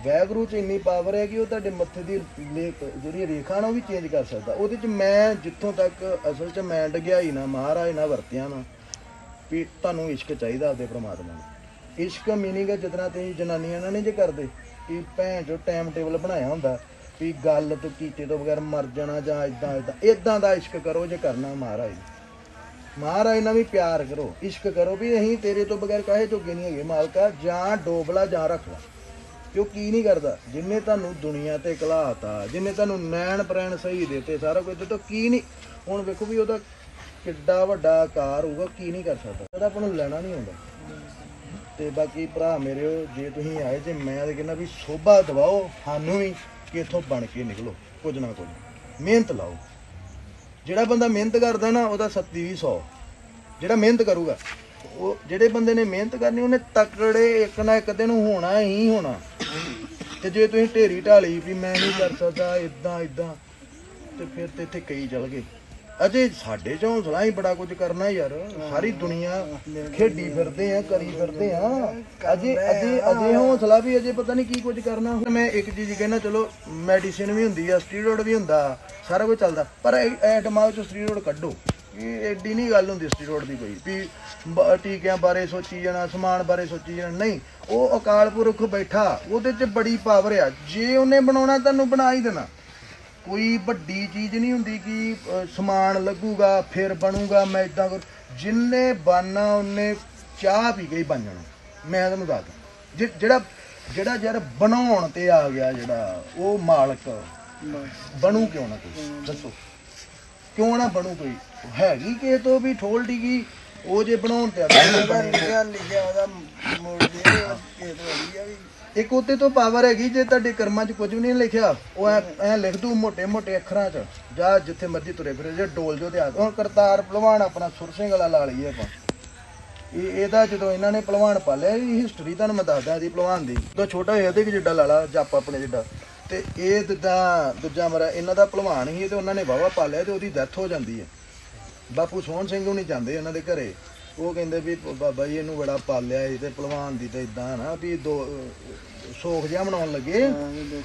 ਵੈਗਰੂ ਚ ਇੰਨੀ ਪਾਵਰ ਹੈ ਕਿ ਉਹ ਤੁਹਾਡੇ ਮੱਥੇ ਦੀ ਲੇਖ ਜਿਹੜੀ ਰੇਖਾ ਨਾ ਉਹ ਵੀ ਚੇਂਜ ਕਰ ਸਕਦਾ। ਉਹਦੇ ਚ ਮੈਂ ਜਿੱਥੋਂ ਤੱਕ ਅਸਲ ਚ ਮੈਂ ਡਗਿਆ ਹੀ ਨਾ, ਮਹਾਰਾਜ ਨਾ ਵਰਤਿਆ ਨਾ, ਵੀ ਤੁਹਾਨੂੰ ਇਸ਼ਕ ਚਾਹੀਦਾ ਆਪਦੇ ਪ੍ਰਮਾਤਮਾ ਨੂੰ। ਇਸ਼ਕ ਮੀਨਿੰਗ ਹੈ ਜਿਤਨਾ ਤੁਸੀਂ ਜਨਾਨੀਆਂ ਨਾਲ ਨਹੀਂ ਜੇ ਕਰਦੇ ਕਿ ਭੈਣ ਜੋ ਟਾਈਮ ਟੇਬਲ ਬਣਾਇਆ ਹੁੰਦਾ, ਵੀ ਗੱਲ ਤੋਂ ਕੀਤੇ ਤੋਂ ਬਗੈਰ ਮਰ ਜਾਣਾ ਜਾਂ ਇਦਾਂ ਇਦਾਂ ਇਦਾਂ ਦਾ ਇਸ਼ਕ ਕਰੋ ਜੇ ਕਰਨਾ ਮਹਾਰਾਜ ਮਹਾਰਾਜ ਨਾਲ ਵੀ ਪਿਆਰ ਕਰੋ, ਇਸ਼ਕ ਕਰੋ ਵੀ ਅਸੀਂ ਤੇਰੇ ਤੋਂ ਬਗੈਰ ਕਾਹੇ ਜੋਗੇ ਨਹੀਂ ਹੈਗੇ, ਮਾਲਕਾ, ਜਾਂ ਡੋਬਲਾ ਜਾਂ ਰੱਖ ਲਾ ਕਿ ਉਹ ਕੀ ਨਹੀਂ ਕਰਦਾ? ਜਿੰਨੇ ਤੁਹਾਨੂੰ ਦੁਨੀਆ ਤੇ ਘਲਾਤਾ ਜਿੰਨੇ ਤੁਹਾਨੂੰ ਨੈਣ ਪ੍ਰੈਣ ਸਹੀ ਦਿੱਤੇ, ਸਾਰਾ ਕੁਝ ਦਿੱਤਾ, ਕੀ ਨਹੀਂ? ਹੁਣ ਵੇਖੋ ਵੀ ਉਹਦਾ ਕਿੱਡਾ ਵੱਡਾ ਆਕਾਰ ਹੋਊਗਾ, ਕੀ ਨਹੀਂ ਕਰ ਸਕਦਾ? ਉਹਦਾ ਆਪਾਂ ਨੂੰ ਲੈਣਾ ਨਹੀਂ ਆਉਂਦਾ। ਤੇ ਬਾਕੀ ਭਰਾ ਮੇਰੇ, ਜੇ ਤੁਸੀਂ ਆਏ, ਜੇ ਮੈਂ ਤੇ ਕਹਿੰਦਾ ਵੀ ਸੋਭਾ ਦਵਾਓ, ਸਾਨੂੰ ਵੀ ਕਿ ਇੱਥੋਂ ਬਣ ਕੇ ਨਿਕਲੋ, ਕੁਝ ਨਾ ਕੁਝ। ਮਿਹਨਤ ਲਾਓ। ਜਿਹੜਾ ਬੰਦਾ ਮਿਹਨਤ ਕਰਦਾ ਨਾ, ਉਹਦਾ ਸੱਤੀ ਵੀ 100 ਜਿਹੜਾ ਮਿਹਨਤ ਕਰੂਗਾ ਉਹ ਜਿਹੜੇ ਬੰਦੇ ਨੇ ਮਿਹਨਤ ਕਰਨੀ, ਉਹਨੇ ਤਕੜੇ ਇੱਕ ਨਾ ਇੱਕ ਦਿਨ ਹੋਣਾ ਹੀ ਹੋਣਾ। ਤੇ ਜੇ ਤੁਸੀਂ ਢੇਰੀ ਢਾਲੀ ਵੀ ਮੈਂ ਨਹੀਂ ਕਰ ਸਕਦਾ ਇਦਾਂ ਇਦਾਂ ਤੇ ਫਿਰ ਤੇ ਇੱਥੇ ਕਈ ਚਲ ਗਏ। ਅਜੇ ਸਾਡੇ ਚ ਹੌਸਲਾ ਹੀ ਬੜਾ ਕੁਝ ਕਰਨਾ ਯਾਰ। ਸਾਰੀ ਦੁਨੀਆ ਖੇਡੀ ਫਿਰਦੇ ਆ, ਕਰੀ ਫਿਰਦੇ ਆ। ਅਜੇ ਅਜੇ ਅਜੇ ਹੌਸਲਾ ਵੀ ਅਜੇ ਪਤਾ ਨਹੀਂ ਕੀ ਕੁਝ ਕਰਨਾ। ਮੈਂ ਇੱਕ ਚੀਜ਼ ਕਹਿਣਾ ਚਲੋ ਮੈਡੀਸਿਨ ਵੀ ਹੁੰਦੀ ਆ ਸਟੀਰੋਇਡ ਵੀ ਹੁੰਦਾ, ਸਾਰਾ ਕੁਝ ਚੱਲਦਾ। ਪਰ ਇਹ ਦਿਮਾਗ ਚੋਂ ਸਟੀਰੋਇਡ ਕੱਢੋ। ਇਹ ਐਡੀ ਨਹੀਂ ਗੱਲ ਹੁੰਦੀ ਸਟੀਰੋਇਡ ਦੀ ਕੋਈ ਵੀ ਬ- ਟੀਕਿਆਂ ਬਾਰੇ ਸੋਚੀ ਜਾਣਾ ਸਮਾਨ ਬਾਰੇ ਸੋਚੀ ਜਾਣਾ ਨਹੀਂ। ਉਹ ਅਕਾਲ ਪੁਰਖ ਬੈਠਾ ਉਹਦੇ 'ਚ ਬੜੀ ਪਾਵਰ ਆ। ਜੇ ਉਹਨੇ ਬਣਾਉਣਾ ਤੁਹਾਨੂੰ ਬਣਾ ਹੀ ਦੇਣਾ। ਕੋਈ ਵੱਡੀ ਚੀਜ਼ ਨਹੀਂ ਹੁੰਦੀ ਕਿ ਅ, ਸਮਾਨ ਲੱਗੂਗਾ ਫਿਰ ਬਣੂਗਾ ਮੈਂ ਇਦਾਂ ਕਰ। ਜਿੰਨੇ ਬਾਨਾ ਉਹਨੇ ਚਾਹ ਪੀ ਕੇ ਹੀ ਬਣ ਜਾਣਾ। ਮੈਂ ਤੁਹਾਨੂੰ ਦੱਸਦਾ। ਜਿ- ਜਿਹੜਾ ਜਿਹੜਾ ਯਾਰ ਬਣਾਉਣ ਤੇ ਆ ਗਿਆ ਜਿਹੜਾ ਉਹ ਮਾਲਕ। ਬਣੂ ਕਿਉਂ ਨਾ ਕੋਈ? ਦੱਸੋ। ਕਿਉਂ ਨਾ ਬਣੂ ਕੋਈ? ਹੈਗੀ ਕਿ ਤੋਂ ਵੀ ਠੋਲ ਡਿਗੀ ਉਹ ਜੇ ਬਣਾਉਣ ਤੇ ਲਿਖਿਆ ਲਿਖਿਆ ਉਹਦਾ ਮੋੜ ਦੇ ਕਿਸੇ ਤੋਂ ਹੈਗੀ ਆ ਵੀ। ਇੱਕ ਉਹਤੇ ਤੋਂ ਪਾਵਰ ਹੈਗੀ ਜੇ ਤੁਹਾਡੇ ਕਰਮਾਂ 'ਚ ਕੁਝ ਵੀ ਨਹੀਂ ਲਿਖਿਆ ਉਹ ਐ ਲਿਖ ਦੂ ਮੋٹے ਮੋٹے ਅੱਖਰਾਂ 'ਚ। ਜਾਂ ਜਿੱਥੇ ਮਰਜ਼ੀ ਤੁਰੇ ਫਿਰੇ ਜੇ ਡੋਲ ਜੋ ਤੇ ਆ ਹੁਣ ਕਰਤਾਰ ਭਲਵਾਨ ਆਪਣਾ ਸੁਰ ਸਿੰਘ ਵਾਲਾ ਲਾ ਲਈਏ ਆਪਾਂ। ਇਹ ਇਹਦਾ ਜਦੋਂ ਇਹਨਾਂ ਨੇ ਭਲਵਾਨ ਪਾਲਿਆ ਇਹ ਹਿਸਟਰੀ ਤੁਹਾਨੂੰ ਮੈਂ ਦੱਸਦਾ ਇਹਦੀ ਭਲਵਾਨ ਦੀ। ਤਾਂ ਛੋਟਾ ਹੋਇਆ ਤੇ ਕਿ ਜਿੱਡਾ ਲਾ ਜੱਪ ਆਪਣੇ ਜਿੱਡਾ। ਤੇ ਇਹ ਜਿੱਦਾਂ ਦੂਜਾ ਮਰਾ ਇਹਨਾਂ ਦਾ ਭਲਵਾਨ ਸੀ ਤੇ ਉਹਨਾਂ ਨੇ ਵਾਵਾ ਪਾਲਿਆ ਤੇ ਉਹਦੀ ਡੈਥ ਹੋ ਜਾਂਦੀ ਹੈ। ਬਾਪੂ ਸੋਹਣ ਸਿੰਘ ਹੁਣੀ ਜਾਂਦੇ ਉਹਨਾਂ ਦੇ ਘਰੇ। ਉਹ ਕਹਿੰਦੇ ਵੀ ਬਾਬਾ ਜੀ ਇਹਨੂੰ ਬੜਾ ਪਾਲਿਆ ਸੀ ਤੇ ਭਲਵਾਨ ਦੀ ਤੇ ਇਦਾਂ ਨਾ ਵੀ ਦੋ ਸੋਖ ਜਿਹਾ ਮਨਾਉਣ ਲੱਗੇ।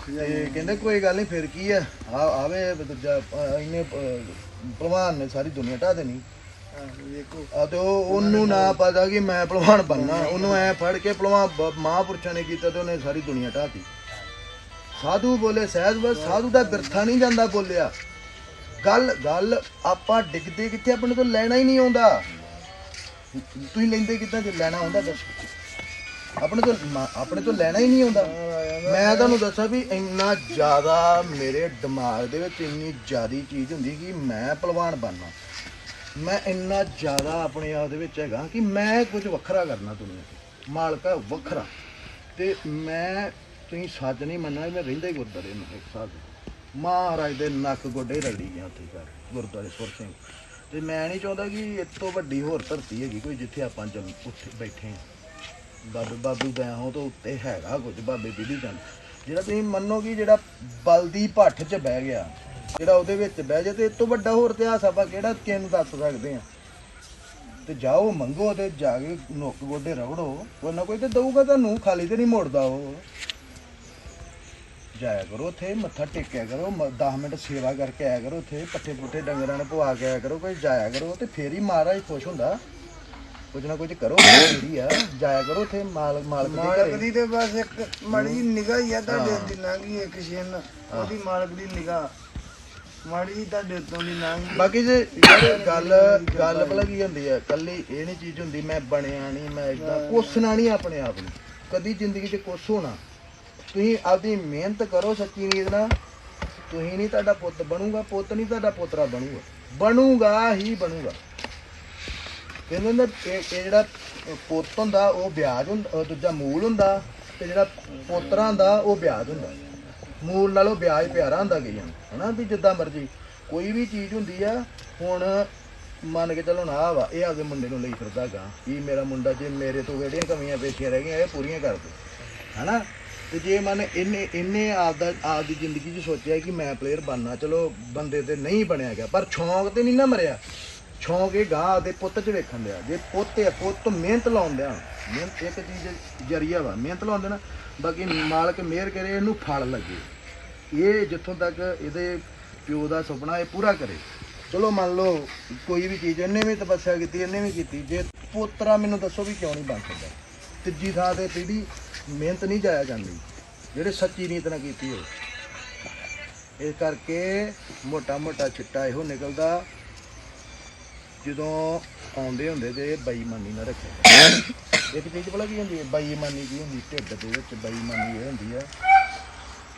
ਤੇ ਕਹਿੰਦੇ ਕੋਈ ਗੱਲ ਨਹੀਂ ਫਿਰ ਕੀ ਆ ਆ ਆਵੇ ਦੂਜਾ ਇਹਨੇ ਭਲਵਾਨ ਨੇ ਸਾਰੀ ਦੁਨੀਆ ਢਾ ਦੇਣੀ। ਆ ਤੇ ਉਹ ਉਹਨੂੰ ਨਾ ਪਤਾ ਕਿ ਮੈਂ ਭਲਵਾਨ ਬਣਨਾ। ਉਹਨੂੰ ਐ ਫੜ ਕੇ ਭਲਵਾਨ ਮਹਾਂਪੁਰਸ਼ਾਂ ਨੇ ਕੀਤਾ ਤੇ ਉਹਨੇ ਸਾਰੀ ਦੁਨੀਆ ਢਾਤੀ ਸਾਧੂ ਬੋਲੇ ਸਹਿਜ ਬਸ ਸਾਧੂ ਦਾ ਗਰਥਾ ਨਹੀਂ ਜਾਂਦਾ ਬੋਲਿਆ। ਗੱਲ ਗੱਲ ਆਪਾਂ ਡਿੱਗਦੇ ਕਿੱਥੇ, ਆਪਣੇ ਤੋਂ ਲੈਣਾ ਹੀ ਨਹੀਂ ਆਉਂਦਾ। ਤੁਸੀਂ ਲੈਂਦੇ ਕਿੱਦਾਂ, ਜੇ ਲੈਣਾ ਆਉਂਦਾ ਦੱਸ ਆਪਣੇ ਤੋਂ ਆਪਣੇ ਤੋਂ ਲੈਣਾ ਹੀ ਨਹੀਂ ਆਉਂਦਾ। ਮੈਂ ਤੁਹਾਨੂੰ ਦੱਸਾਂ ਵੀ ਇੰਨਾ ਜ਼ਿਆਦਾ ਮੇਰੇ ਦਿਮਾਗ ਦੇ ਵਿੱਚ ਇੰਨੀ ਜ਼ਿਆਦੀ ਚੀਜ਼ ਹੁੰਦੀ ਕਿ ਮੈਂ ਪਹਿਲਵਾਨ ਬਣਨਾ। ਮੈਂ ਇੰਨਾ ਜ਼ਿਆਦਾ ਆਪਣੇ ਆਪ ਦੇ ਵਿੱਚ ਹੈਗਾ ਕਿ ਮੈਂ ਕੁਝ ਵੱਖਰਾ ਕਰਨਾ ਦੁਨੀਆ ਤੇ। ਮਾਲਕਾ ਵੱਖਰਾ। ਤੇ ਮੈਂ ਤੁਸੀਂ ਸੱਚ ਨਹੀਂ ਮੰਨਣਾ ਮੈਂ ਰਹਿੰਦਾ ਹੀ ਗੁਰਦਾਰੇ ਨੂੰ ਇੱਕ ਸਾਲ ਮਹਾਰਾਜ ਦੇ ਨੱਕ ਗੋਡੇ ਰਗੜੀ ਗਿਆ ਉੱਥੇ ਜਾ ਕੇ, ਗੁਰਦੁਆਰੇ ਸੁਰ ਸਿੰਘ। ਤੇ ਮੈਂ ਨਹੀਂ ਚਾਹੁੰਦਾ ਕਿ ਇਸ ਤੋਂ ਵੱਡੀ ਹੋਰ ਧਰਤੀ ਹੈਗੀ ਕੋਈ ਜਿੱਥੇ ਆਪਾਂ ਚੱਲ ਉੱਥੇ ਬੈਠੇ ਹਾਂ ਬਾਬੇ ਬਾਬੂ ਹੋ ਤਾਂ ਉੱਤੇ ਹੈਗਾ ਕੁਝ ਬਾਬੇ ਬਿਲੀ ਚੰਦ ਜਿਹੜਾ ਤੁਸੀਂ ਮੰਨੋ ਕਿ ਜਿਹੜਾ ਬਲਦੀ ਭੱਠ 'ਚ ਬਹਿ ਗਿਆ ਜਿਹੜਾ ਉਹਦੇ ਵਿੱਚ ਬਹਿ ਜਾ ਤੇ ਇਸ ਤੋਂ ਵੱਡਾ ਹੋਰ ਇਤਿਹਾਸ ਆਪਾਂ ਕਿਹੜਾ ਕਿਹਨੂੰ ਦੱਸ ਸਕਦੇ ਆ? ਤੇ ਜਾਓ ਮੰਗੋ ਤੇ ਜਾ ਕੇ ਨੁੱਕ ਗੋਡੇ ਰਗੜੋ। ਕੋਈ ਨਾ ਕੋਈ ਤੇ ਦਊਗਾ ਤੁਹਾਨੂੰ ਖਾਲੀ ਤੇ ਨਹੀਂ ਮੋੜਦਾ ਉਹ। ਜਾਇਆ ਕਰੋ ਉੱਥੇ ਮੱਥਾ ਟੇਕਿਆ ਕਰੋ 10 ਮਿੰਟ ਸੇਵਾ ਕਰਕੇ ਆਇਆ ਕਰੋ ਉੱਥੇ ਪੱਠੇ ਪੁੱਠੇ ਡੰਗਰਾਂ ਨੂੰ ਪਵਾ ਕੇ ਆਇਆ ਕਰੋ ਕੋਈ ਜਾਇਆ ਕਰੋ ਤੇ ਫੇਰ ਹੀ ਮਹਾਰਾਜ ਖੁਸ਼ ਹੁੰਦਾ। ਕੁਝ ਨਾ ਕੁਝ ਕਰੋ ਹੀ ਆ ਜਾਇਆ ਕਰੋ ਉੱਥੇ ਮਾਲਕ ਮਾਲਕ ਦੇ ਮਾਲਕ ਘਰੇ ਦੀ ਤੇ ਬਸ ਇੱਕ ਮੜੀ ਨਿਗਾਹ ਹੀ ਆ ਤੁਹਾਡੇ ਦੀ ਲੰਘੀ ਇੱਕ ਛਿਨ ਉਹਦੀ ਮਾਲਕ ਦੀ ਨਿਗਾਹ। ਮਾੜੀ ਤੁਹਾਡੇ ਉੱਤੋਂ ਦੀ ਲੰਘ ਬਾਕੀ ਜੇ ਯਾਰ ਗੱਲ ਗੱਲ ਭਲਾ ਕੀ ਹੁੰਦੀ ਹੈ ਕੱਲੀ ਇਹ ਨਹੀਂ ਚੀਜ਼ ਹੁੰਦੀ ਮੈਂ ਬਣਿਆ ਨਹੀਂ ਮੈਂ ਇਦਾਂ ਕੋਸਣਾ ਨਹੀਂ ਆਪਣੇ ਆਪ ਨੂੰ। ਕਦੀ ਜ਼ਿੰਦਗੀ 'ਚ ਕੁਛ ਹੋਣਾ। ਤੁਸੀਂ ਆਪਦੀ ਮਿਹਨਤ ਕਰੋ ਸੱਚੀ ਨੀਤ ਨਾਲ। ਤੁਸੀਂ ਨਹੀਂ ਤੁਹਾਡਾ ਪੁੱਤ ਬਣੂਗਾ, ਪੁੱਤ ਨਹੀਂ ਤੁਹਾਡਾ ਪੋਤਰਾ ਬਣੂਗਾ। ਬਣੂਗਾ ਹੀ ਬਣੂਗਾ। ਕਹਿੰਦੇ ਨੇ ਇਹ ਇਹ ਜਿਹੜਾ ਪੁੱਤ ਹੁੰਦਾ, ਉਹ ਵਿਆਜ ਹੁੰਦਾ, ਉਹ ਦੂਜਾ ਮੂਲ ਹੁੰਦਾ ਤੇ ਜਿਹੜਾ ਪੋਤਰਾ ਹੁੰਦਾ, ਉਹ ਵਿਆਜ ਹੁੰਦਾ। ਮੂਲ ਨਾਲੋਂ ਵਿਆਜ ਪਿਆਰਾ ਹੁੰਦਾ ਗਈਆਂ ਹਨਾ ਵੀ ਜਿੱਦਾਂ ਮਰਜ਼ੀ। ਕੋਈ ਵੀ ਚੀਜ਼ ਹੁੰਦੀ ਆ, ਹੁਣ ਮੰਨ ਕੇ ਚੱਲੋ ਨਾ ਵਾ, ਇਹ ਆਪਦੇ ਮੁੰਡੇ ਨੂੰ ਲਈ ਫਿਰਦਾਗਾ ਵੀ ਮੇਰਾ ਮੁੰਡਾ ਜੇ ਮੇਰੇ ਤੋਂ ਜਿਹੜੀਆਂ ਕਮੀਆਂ ਪੇਸ਼ੀਆਂ ਰਹਿ ਗਈਆਂ, ਇਹ ਪੂਰੀਆਂ ਕਰ ਦੇ, ਹਨਾ? ਤੇ ਜੇ ਮਨ ਇਹਨੇ ਇਹਨੇ ਆਪਦਾ, ਆਪਦੀ ਜ਼ਿੰਦਗੀ 'ਚ ਸੋਚਿਆ ਕਿ ਮੈਂ ਪਲੇਅਰ ਬਣਨਾ, ਚਲੋ ਬੰਦੇ ਤੇ ਨਹੀਂ ਬਣਿਆ ਗਿਆ, ਪਰ ਸ਼ੌਂਕ ਤੇ ਨਹੀਂ ਨਾ ਮਰਿਆ। ਸ਼ੌਂਕ ਇਹ ਗਾਹ ਦੇ ਪੁੱਤ 'ਚ ਵੇਖਣ ਦਿਆ। ਜੇ ਪੁੱਤ ਹੈ ਪੁੱਤ ਮਿਹਨਤ ਲਾਉਂਦੇ ਆ ਮਿਹਨਤ ਇੱਕ ਚੀਜ਼ ਜਰੀਆ ਵਾ, ਮਿਹਨਤ ਲਾਉਂਦੇ ਨਾ ਬਾਕੀ ਮਾਲਕ ਮਿਹਰ ਕਰੇ, ਇਹਨੂੰ ਫਲ ਲੱਗੇ। ਇਹ ਜਿੱਥੋਂ ਤੱਕ ਇਹਦੇ ਪਿਓ ਦਾ ਸੁਪਨਾ, ਇਹ ਪੂਰਾ ਕਰੇ। ਚਲੋ ਮੰਨ ਲਓ, ਕੋਈ ਵੀ ਚੀਜ਼ ਇਹਨੇ ਵੀ ਤਪੱਸਿਆ ਕੀਤੀ, ਇਹਨੇ ਵੀ ਕੀਤੀ, ਜੇ ਪੋਤਰਾ ਮੈਨੂੰ ਦੱਸੋ ਵੀ ਕਿਉਂ ਨਹੀਂ ਬਣ ਸਕਦਾ। ਤੀਜੀ ਥਾਂ ਤੇ ਪੀੜੀ ਮਿਹਨਤ ਨਹੀਂ ਜਾਇਆ ਜਾਂਦੀ। ਜਿਹੜੇ ਸੱਚੀ ਨੀਤ ਨਾਲ ਕੀਤੀ ਹੋਵੇ। ਇਸ ਕਰਕੇ ਮੋਟਾ ਮੋਟਾ ਚਿੱਟਾ ਇਹੋ ਨਿਕਲਦਾ, ਜਦੋਂ ਆਉਂਦੇ ਹੁੰਦੇ ਤੇ ਬੇਈਮਾਨੀ ਨਾ ਰੱਖਿਆ ਇੱਕ ਚੀਜ਼ ਭਲਾ ਕੀ ਹੁੰਦੀ ਹੈ? ਬੇਈਮਾਨੀ ਕੀ ਹੁੰਦੀ? ਢਿੱਡ ਦੇ ਵਿੱਚ ਬੇਈਮਾਨੀ ਇਹ ਹੁੰਦੀ ਆ।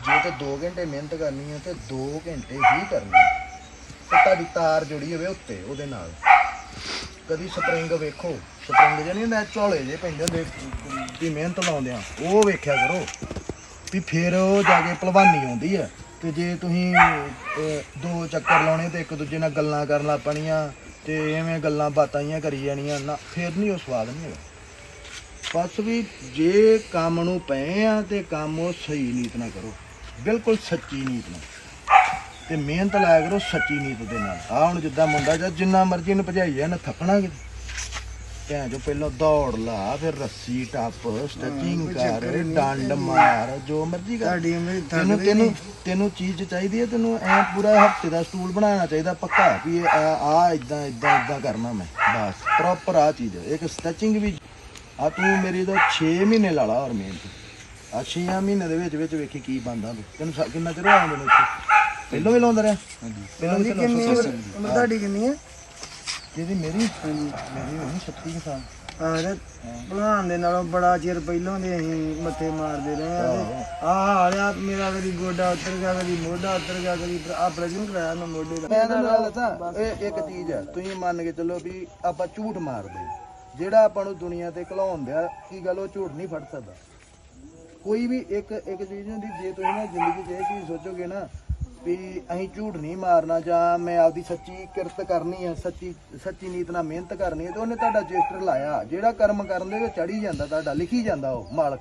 ਜੇ ਤੇ 2 ਘੰਟੇ ਮਿਹਨਤ ਕਰਨੀ ਹੈ ਤੇ 2 ਘੰਟੇ ਹੀ ਕਰਨੀ ਹੈ ਤੇ ਤੁਹਾਡੀ ਤਾਰ ਜੁੜੀ ਹੋਵੇ ਉੱਤੇ, ਉਹਦੇ ਨਾਲ। ਕਦੀ ਸਪਰਿੰਗ ਵੇਖੋ। ਸਪਰਿੰਗ ਜੇ ਮੈਂ ਝੋਲੇ ਜੇ ਪੈਂਦੇ ਹੁੰਦੇ, ਵੀ ਮਿਹਨਤ ਲਾਉਂਦੇ ਆ। ਉਹ ਵੇਖਿਆ ਕਰੋ। ਵੀ ਫਿਰ ਉਹ ਜਾ ਕੇ ਭਲਵਾਨੀ ਆਉਂਦੀ ਹੈ ਤੇ ਜੇ ਤੁਸੀਂ ਦੋ ਚੱਕਰ ਲਾਉਣੇ ਤੇ ਇੱਕ ਦੂਜੇ ਨਾਲ ਗੱਲਾਂ ਕਰਨ ਲੱਗ ਪਣੀਆਂ, ਤੇ ਐਵੇਂ ਗੱਲਾਂ ਬਾਤਾਂ ਹੀ ਕਰੀ ਜਾਣੀਆਂ, ਨਾ, ਫਿਰ ਨਹੀਂ ਉਹ ਸਵਾਦ ਨਹੀਂ ਹੈਗਾ। ਬਸ ਵੀ ਜੇ ਕੰਮ ਨੂੰ ਪਏ ਆ ਤੇ ਕੰਮ ਉਹ ਸਹੀ ਨੀਤ ਨਾਲ ਕਰੋ। ਬਿਲਕੁਲ ਸੱਚੀ ਨੀਤ ਨਾਲ। ਤੇ ਮਿਹਨਤ ਲਾਇਆ ਕਰੋ ਸੱਚੀ ਨੀਤ ਦੇ ਨਾਲ। ਆ ਹੁਣ ਜਿੱਦਾਂ ਮੁੰਡਾ ਜਾਂ ਜਿੰਨਾ ਮਰਜ਼ੀ ਨੂੰ ਭਜਾਈ ਜਾ ਨਾ ਥੱਕਣਾ ਕਿਤੇ? ਭੈਣ ਜੋ ਪਹਿਲਾਂ ਦੌੜ ਲਾ ਫਿਰ ਰੱਸੀ ਟੱਪ ਸਟੈਚਿੰਗ ਕਰ ਡੰਡ ਮਾਰ ਜੋ ਮਰਜ਼ੀ ਕਰ। ਤੈਨੂੰ ਤੈਨੂੰ ਤੈਨੂੰ ਚੀਜ਼ ਚਾਹੀਦੀ ਹੈ ਤੈਨੂੰ ਐ ਪੂਰਾ ਹਫ਼ਤੇ ਦਾ ਸਟੂਲ ਬਣਾਉਣਾ ਚਾਹੀਦਾ ਪੱਕਾ ਵੀ ਆ ਇਦਾਂ ਇਦਾਂ ਇਦਾਂ ਕਰਨਾ ਮੈਂ ਬਸ ਪ੍ਰੋਪਰ ਆ ਚੀਜ਼। ਇੱਕ ਸਟਿਚਿੰਗ ਵੀ। ਆ ਤੂੰ ਮੇਰੀ ਦਾ 6 ਮਹੀਨੇ ਲਾ ਲਾ ਔਰ ਮਿਹਨਤ। ਆ 6 ਮਹੀਨੇ ਦੇ ਵਿੱਚ ਵਿੱਚ ਵੇਖੀ ਕੀ ਬੰਦਾ ਤੈਨੂੰ ਕਿੰਨਾ ਚਿਰ ਹੋਇਆ ਮੈਨੂੰ ਇੱਥੇ? ਪਹਿਲਾਂ ਵੀ ਲਾਉਂਦਾ ਰਿਹਾ। ਪਹਿਲਾਂ ਵੀ ਕਿੰਨੀ ਉਮਰ ਉਮਰ ਤੁਹਾਡੀ ਕਿੰਨੀ ਹੈ? ਜਿਹਦੀ ਮੇਰੀ ਮੇਰੀ ਹੋਣੀ 36 ਕੁ ਸਾਲ। ਆਰੇ ਭਲਵਾਨ ਦੇ ਨਾਲੋਂ ਬੜਾ ਚਿਰ ਪਹਿਲਾਂ ਦੇ ਅਸੀਂ ਮੱਥੇ ਮਾਰਦੇ ਰਹੇ ਆ ਆ ਹਾਲਿਆ ਮੇਰਾ ਕਦੀ ਗੋਡਾ ਉੱਤਰ ਗਿਆ ਕਦੀ ਮੋਢਾ ਉੱਤਰ ਗਿਆ ਕਦੀ ਆਪਰੇਸ਼ਨ ਕਰਾਇਆ ਮੈਂ ਮੋਢੇ ਦਾ। ਮੈਂ ਤੁਹਾਨੂੰ ਗੱਲ ਦੱਸਾਂ ਇਹ ਇੱਕ ਚੀਜ਼ ਹੈ ਤੁਸੀਂ ਮੰਨ ਕੇ ਚੱਲੋ ਵੀ ਆਪਾਂ ਝੂਠ ਮਾਰਦੇ ਜਿਹੜਾ ਆਪਾਂ ਨੂੰ ਦੁਨੀਆ ਤੇ ਘਲਾਉਣ ਦਿਆ ਕੀ ਗੱਲ ਉਹ ਝੂਠ ਨਹੀਂ ਫੜ ਸਕਦਾ। ਕੋਈ ਵੀ ਇੱਕ ਇੱਕ ਚੀਜ਼ ਹੁੰਦੀ ਜੇ ਤੁਸੀਂ ਨਾ ਜ਼ਿੰਦਗੀ 'ਚ ਇਹ ਚੀਜ਼ ਸੋਚੋਗੇ ਨਾ ਵੀ ਅਸੀਂ ਝੂਠ ਨਹੀਂ ਮਾਰਨਾ ਜਾਂ ਮੈਂ ਆਪਦੀ ਸੱਚੀ ਕਿਰਤ ਕਰਨੀ ਹੈ ਸੱਚੀ ਸੱਚੀ ਨੀਤ ਨਾਲ ਮਿਹਨਤ ਕਰਨੀ ਹੈ ਤੇ ਉਹਨੇ ਤੁਹਾਡਾ ਰਜਿਸਟਰ ਲਾਇਆ। ਜਿਹੜਾ ਕਰਮ ਕਰਨ ਦੇ ਵਿੱਚ ਚੜੀ ਜਾਂਦਾ, ਤੁਹਾਡਾ ਲਿਖੀ ਜਾਂਦਾ ਉਹ ਮਾਲਕ।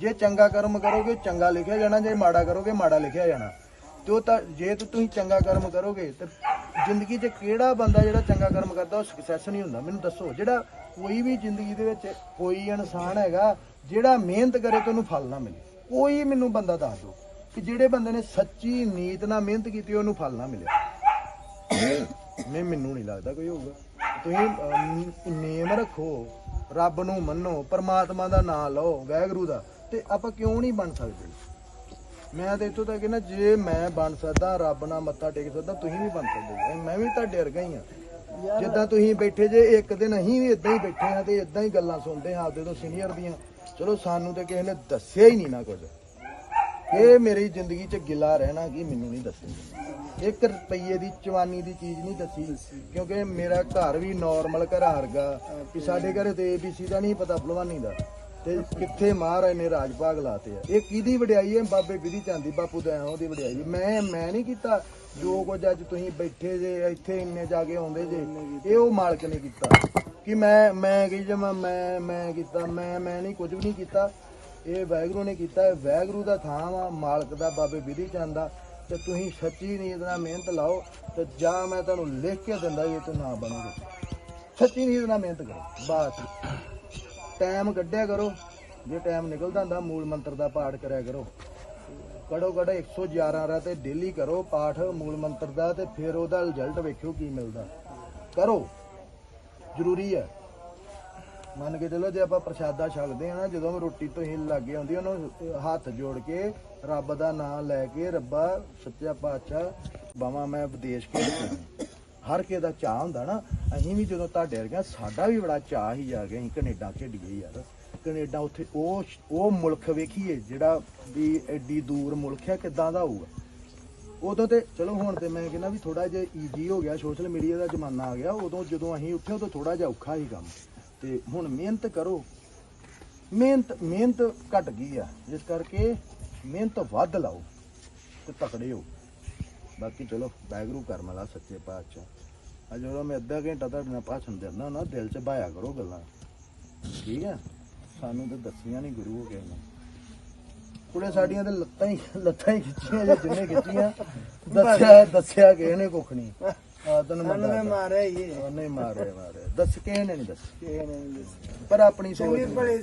ਜੇ ਚੰਗਾ ਕਰਮ ਕਰੋਗੇ, ਚੰਗਾ ਲਿਖਿਆ ਜਾਣਾ, ਜੇ ਮਾੜਾ ਕਰੋਗੇ, ਮਾੜਾ ਲਿਖਿਆ ਜਾਣਾ। ਤੇ ਉਹ ਤਾਂ, ਜੇ ਤੇ ਤੁਸੀਂ ਚੰਗਾ ਕਰਮ ਕਰੋਗੇ, ਤੇ ਜ਼ਿੰਦਗੀ 'ਚ ਕਿਹੜਾ ਬੰਦਾ ਜਿਹੜਾ ਚੰਗਾ ਕਰਮ ਕਰਦਾ, ਉਹ ਸਕਸੈਸ ਨਹੀਂ ਹੁੰਦਾ। ਮੈਨੂੰ ਦੱਸੋ, ਜਿਹੜਾ ਕੋਈ ਵੀ ਜ਼ਿੰਦਗੀ ਦੇ ਵਿੱਚ ਕੋਈ ਇਨਸਾਨ ਹੈਗਾ, ਜਿਹੜਾ ਮਿਹਨਤ ਕਰੇ ਤੇ ਉਹਨੂੰ ਫਲ ਨਾ ਮਿਲੇ। ਕੋਈ ਮੈਨੂੰ ਬੰਦਾ ਦੱਸ ਦਿਓ। ਕਿ ਜਿਹੜੇ ਬੰਦੇ ਨੇ ਸੱਚੀ ਨੀਤ ਨਾਲ ਮਿਹਨਤ ਕੀਤੀ ਉਹਨੂੰ ਫਲ ਨਾ ਮਿਲਿਆ ਨਹੀਂ ਮੈਨੂੰ ਨਹੀਂ ਲੱਗਦਾ ਕੋਈ ਹੋਊਗਾ। ਤੁਸੀਂ ਨੇਮ ਰੱਖੋ ਰੱਬ ਨੂੰ ਮੰਨੋ ਪਰਮਾਤਮਾ ਦਾ ਨਾਮ ਲਓ ਵਾਹਿਗੁਰੂ ਦਾ ਤੇ ਆਪਾਂ ਕਿਉਂ ਨਹੀਂ ਬਣ ਸਕਦੇ? ਮੈਂ ਤੇ ਇੱਥੋਂ ਤੱਕ ਨਾ ਜੇ ਮੈਂ ਬਣ ਸਕਦਾ ਰੱਬ ਨਾਲ ਮੱਥਾ ਟੇਕ ਸਕਦਾ ਤੁਸੀਂ ਵੀ ਬਣ ਸਕਦੇ। ਮੈਂ ਵੀ ਤੁਹਾਡੇ ਵਰਗਾ ਹੀ ਆ ਜਿੱਦਾਂ ਤੁਸੀਂ ਬੈਠੇ ਜੇ ਇੱਕ ਦਿਨ ਅਸੀਂ ਵੀ ਇਦਾਂ ਹੀ ਬੈਠੇ ਆ ਤੇ ਇਦਾਂ ਹੀ ਗੱਲਾਂ ਸੁਣਦੇ ਹਾਂ ਆਪਦੇ ਤੋਂ ਸੀਨੀਅਰ ਦੀਆਂ। ਚਲੋ ਸਾਨੂੰ ਤੇ ਕਿਸੇ ਨੇ ਦੱਸਿਆ ਹੀ ਨਹੀਂ ਨਾ ਕੁਝ। ਇਹ ਮੇਰੀ ਜ਼ਿੰਦਗੀ 'ਚ ਗਿਲਾ ਰਹਿਣਾ ਕਿ ਮੈਨੂੰ ਨਹੀਂ ਦੱਸਿਆ ਇੱਕ ਰੁਪਈਏ ਦੀ ਚਵਾਨੀ ਦੀ ਚੀਜ਼ ਨਹੀਂ ਦੱਸੀ ਕਿਉਂਕਿ ਮੇਰਾ ਘਰ ਵੀ ਨਾਰਮਲ ਘਰ ਵਰਗਾ। ਕਿ ਸਾਡੇ ਘਰੇ ਤੇ ਏਬੀਸੀ ਦਾ ਨਹੀਂ ਪਤਾ ਭਲਵਾਨੀ ਦਾ। ਤੇ ਕਿੱਥੇ ਮਹਾਰਾਜ ਨੇ ਰਾਜ ਭਾਗ ਲਾਤੇ ਆ। ਇਹ ਕਿਹਦੀ ਵਡਿਆਈ ਹੈ? ਬਾਬੇ ਵਿਧੀ ਚਾਂਦੀ ਬਾਪੂ ਦਾ ਉਹਦੀ ਵਡਿਆਈ ਮੈਂ ਮੈਂ ਨਹੀਂ ਕੀਤਾ। ਜੋ ਕੁਝ ਅੱਜ ਤੁਸੀਂ ਬੈਠੇ ਜੇ ਇੱਥੇ ਇੰਨੇ ਜਾ ਕੇ ਆਉਂਦੇ ਜੇ ਇਹ ਉਹ ਮਾਲਕ ਨੇ ਕੀਤਾ। ਕਿ ਮੈਂ ਮੈਂ ਕਹੀ ਜਮਾ ਮੈਂ ਮੈਂ ਕੀਤਾ ਮੈਂ ਮੈਂ ਨਹੀਂ ਕੁਝ ਵੀ ਨਹੀਂ ਕੀਤਾ। ਇਹ ਵਾਹਿਗੁਰੂ ਨੇ ਕੀਤਾ ਹੈ। ਵਾਹਿਗੁਰੂ ਦਾ ਥਾਂ ਵਾ, ਮਾਲਕ ਦਾ, ਬਾਬੇ ਵਿਧੀ ਚੰਦ ਦਾ। ਤੇ ਤੁਸੀਂ ਸੱਚੀ ਨੀਤ ਨਾਲ ਮਿਹਨਤ ਲਾਓ ਤੇ ਜਾਂ ਮੈਂ ਤੁਹਾਨੂੰ ਲਿਖ ਕੇ ਦਿੰਦਾ ਇਹ ਤੇ ਨਾ ਬਣੋਗੇ ਸੱਚੀ ਨੀਤ ਨਾਲ ਮਿਹਨਤ ਕਰੋ, ਬਸ। ਟਾਈਮ ਕੱਢਿਆ ਕਰੋ। ਜੇ ਟਾਈਮ ਨਿਕਲਦਾ ਹੁੰਦਾ, ਮੂਲ ਮੰਤਰ ਦਾ ਪਾਠ ਕਰਿਆ ਕਰੋ। ਕੜੋ ਕੜ 111 ਰਾ ਤੇ ਡੇਲੀ ਕਰੋ ਪਾਠ, ਮੂਲ ਮੰਤਰ ਦਾ ਤੇ ਫਿਰ ਉਹਦਾ ਰਿਜ਼ਲਟ ਵੇਖਿਓ ਕੀ ਮਿਲਦਾ। ਕਰੋ। ਜ਼ਰੂਰੀ ਹੈ। ਮੰਨ ਕੇ ਚਲੋ ਜੇ ਆਪਾਂ ਪ੍ਰਸ਼ਾਦਾ ਛਕਦੇ ਆ ਨਾ, ਜਦੋਂ ਰੋਟੀ ਤੋਂ ਹਿੱਲ ਲੱਗੇ ਆਉਂਦੀ ਉਹਨੂੰ ਹੱਥ ਜੋੜ ਕੇ ਰੱਬ ਦਾ ਨਾਮ ਲੈ ਕੇ ਰੱਬਾ, ਸੱਚਾ ਪਾਤਸ਼ਾਹ, ਬਾਵਾ ਮੈਂ ਵਿਦੇਸ਼ ਖੇਡ ਹਰ ਕਿਸੇ ਦਾ ਚਾਹ ਹੁੰਦਾ ਨਾ, ਅਸੀਂ ਵੀ ਜਦੋਂ ਤੁਹਾਡੇ ਵਰਗਾ ਸਾਡਾ ਵੀ ਬੜਾ ਚਾਹ ਹੀ ਆ ਗਿਆ ਅਸੀਂ ਕੈਨੇਡਾ ਖੇਡੀਏ ਯਾਰ। ਕੈਨੇਡਾ ਉੱਥੇ ਉਹ ਉਹ ਮੁਲਕ ਵੇਖੀਏ, ਜਿਹੜਾ ਵੀ ਐਡੀ ਦੂਰ ਮੁਲਕ ਹੈ ਕਿਦਾਂ ਦਾ ਹੋਊਗਾ। ਉਦੋਂ ਤੇ, ਚਲੋ ਹੁਣ ਤੇ ਮੈਂ ਕਹਿੰਦਾ ਵੀ ਥੋੜਾ ਜਿਹਾ ਈਜ਼ੀ ਹੋ ਗਿਆ ਸੋਸ਼ਲ ਮੀਡੀਆ ਦਾ ਜ਼ਮਾਨਾ ਆ ਗਿਆ, ਉਦੋਂ ਜਦੋਂ ਅਸੀਂ ਉੱਥੇ ਉਦੋਂ ਥੋੜਾ ਜਿਹਾ ਔਖਾ ਸੀ ਕੰਮ। ਤੇ ਹੁਣ ਮਿਹਨਤ ਕਰੋ। ਮਿਹਨਤ ਮਿਹਨਤ ਘਟ ਗਈ ਆ। ਜਿਸ ਕਰਕੇ ਮਿਹਨਤ ਵੱਧ ਲਾਓ ਤੇ ਤਕੜੇ ਹੋ। ਬਾਕੀ ਚਲੋ ਬੈਗਰੂ ਕਰਮ ਵਾਲਾ ਸੱਚੇ ਪਾਤਸ਼ਾਹ। ਆ ਜਦੋਂ ਮੈਂ ਅੱਧਾ ਘੰਟਾ ਤੁਹਾਡੇ ਨਾਲ ਭਾਸ਼ਣ ਦਿੰਦਾ ਨਾ ਦਿਲ 'ਚ ਬਾਇਆ ਕਰੋ ਗੱਲਾਂ। ਠੀਕ ਆ? ਸਾਨੂੰ ਤਾਂ ਦੱਸੀਆਂ ਨਹੀਂ ਗੁਰੂ ਹੋ ਗਏ ਨੇ। ਕੁੜੇ ਸਾਡੀਆਂ ਤੇ ਲੱਤਾਂ ਹੀ ਲੱਤਾਂ ਹੀ ਖਿੱਚੀਆਂ ਜਾਂ ਜਿੰਨੇ ਖਿੱਚੀਆਂ। ਦੱਸਿਆ ਦੱਸਿਆ ਕਿ ਇਹਨੇ ਕੁੱਖ ਨਹੀਂ ਤੈਨੂੰ ਮਾਰਿਆ ਹੀ ਇਹ। ਉਹਨੇ ਮਾਰੇ ਮਾਰੇ ਦੱਸ ਕੇ ਇਹਨੇ ਨਹੀਂ ਦੱਸ। ਕਿਸੇ ਨੇ ਨਹੀਂ ਦੱਸਿਆ। ਪਰ ਆਪਣੀ ਸੋਚ ਚੰਗੇ। ਭਲੇ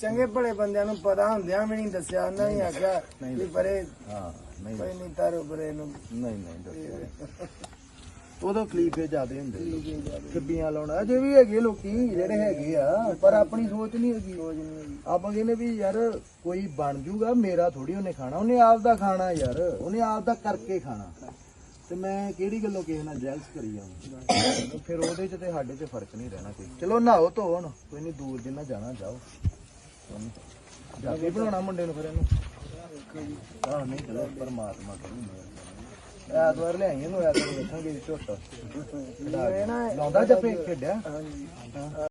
ਚੰਗੇ ਭਲੇ ਬੰਦਿਆਂ ਨੂੰ ਪਤਾ ਹੁੰਦਿਆਂ ਵੀ ਨਹੀਂ ਦੱਸਿਆ ਉਹਨਾਂ ਨੇ ਆਖਿਆ ਨਹੀਂ ਵੀ ਪਰੇ ਹਾਂ ਨਹੀਂ ਕੋਈ ਨਹੀਂ ਤਾਰੋ ਪਰੇ ਨੂੰ। ਨਹੀਂ ਨਹੀਂ ਦੱਸਿਆ। ਉਦੋਂ ਖਲੀਫੇ ਜ਼ਿਆਦੇ ਹੁੰਦੇ ਸੀ। ਲਾਉਣਾ। ਅਜੇ ਵੀ ਹੈਗੇ ਲੋਕੀ ਜਿਹੜੇ ਹੈਗੇ ਆ ਪਰ ਆਪਣੀ ਸੋਚ ਨਹੀਂ ਹੈਗੀ। ਆਪਾਂ ਕਹਿੰਦੇ ਵੀ ਯਾਰ ਕੋਈ ਬਣ ਜੂਗਾ ਮੇਰਾ ਥੋੜੀ ਉਹਨੇ ਖਾਣਾ। ਉਹਨੇ ਆਪ ਦਾ ਖਾਣਾ ਯਾਰ। ਉਹਨੇ ਆਪ ਦਾ ਕਰਕੇ ਖਾਣਾ। ਤੇ ਮੈਂ ਕਿਹੜੀ ਗੱਲੋਂ ਕਿਸੇ ਨਾਲ ਜੈਲਸ ਕਰੀ ਜਾਵਾਂ ਫਿਰ ਉਹਦੇ ਚ ਤੇ ਸਾਡੇ ਚ ਫ਼ਰਕ ਨਹੀਂ ਰਹਿਣਾ ਕੋਈ। ਚਲੋ ਨਹਾਓ ਧੋ ਹੁਣ ਕੋਈ ਨਹੀਂ ਦੂਰ ਜਿੰਨਾ ਜਾਣਾ ਜਾਓ। ਜਾ ਕੇ ਬਣਾਉਣਾ ਮੁੰਡੇ ਨੂੰ ਫਿਰ ਇਹਨੂੰ। ਆਹ ਨਹੀਂ ਚਲੋ ਪਰਮਾਤਮਾ ਕਰੂ। ਐਤਵਾਰ ਲਿਆਈ ਇਹਨੂੰ ਐਤਵਾਰ ਵੇਖਾਂਗੇ ਝੋਟਾ। ਲਾਉਂਦਾ ਜੱਫੇ ਖੇਡਿਆ? ਹਾਂਜੀ।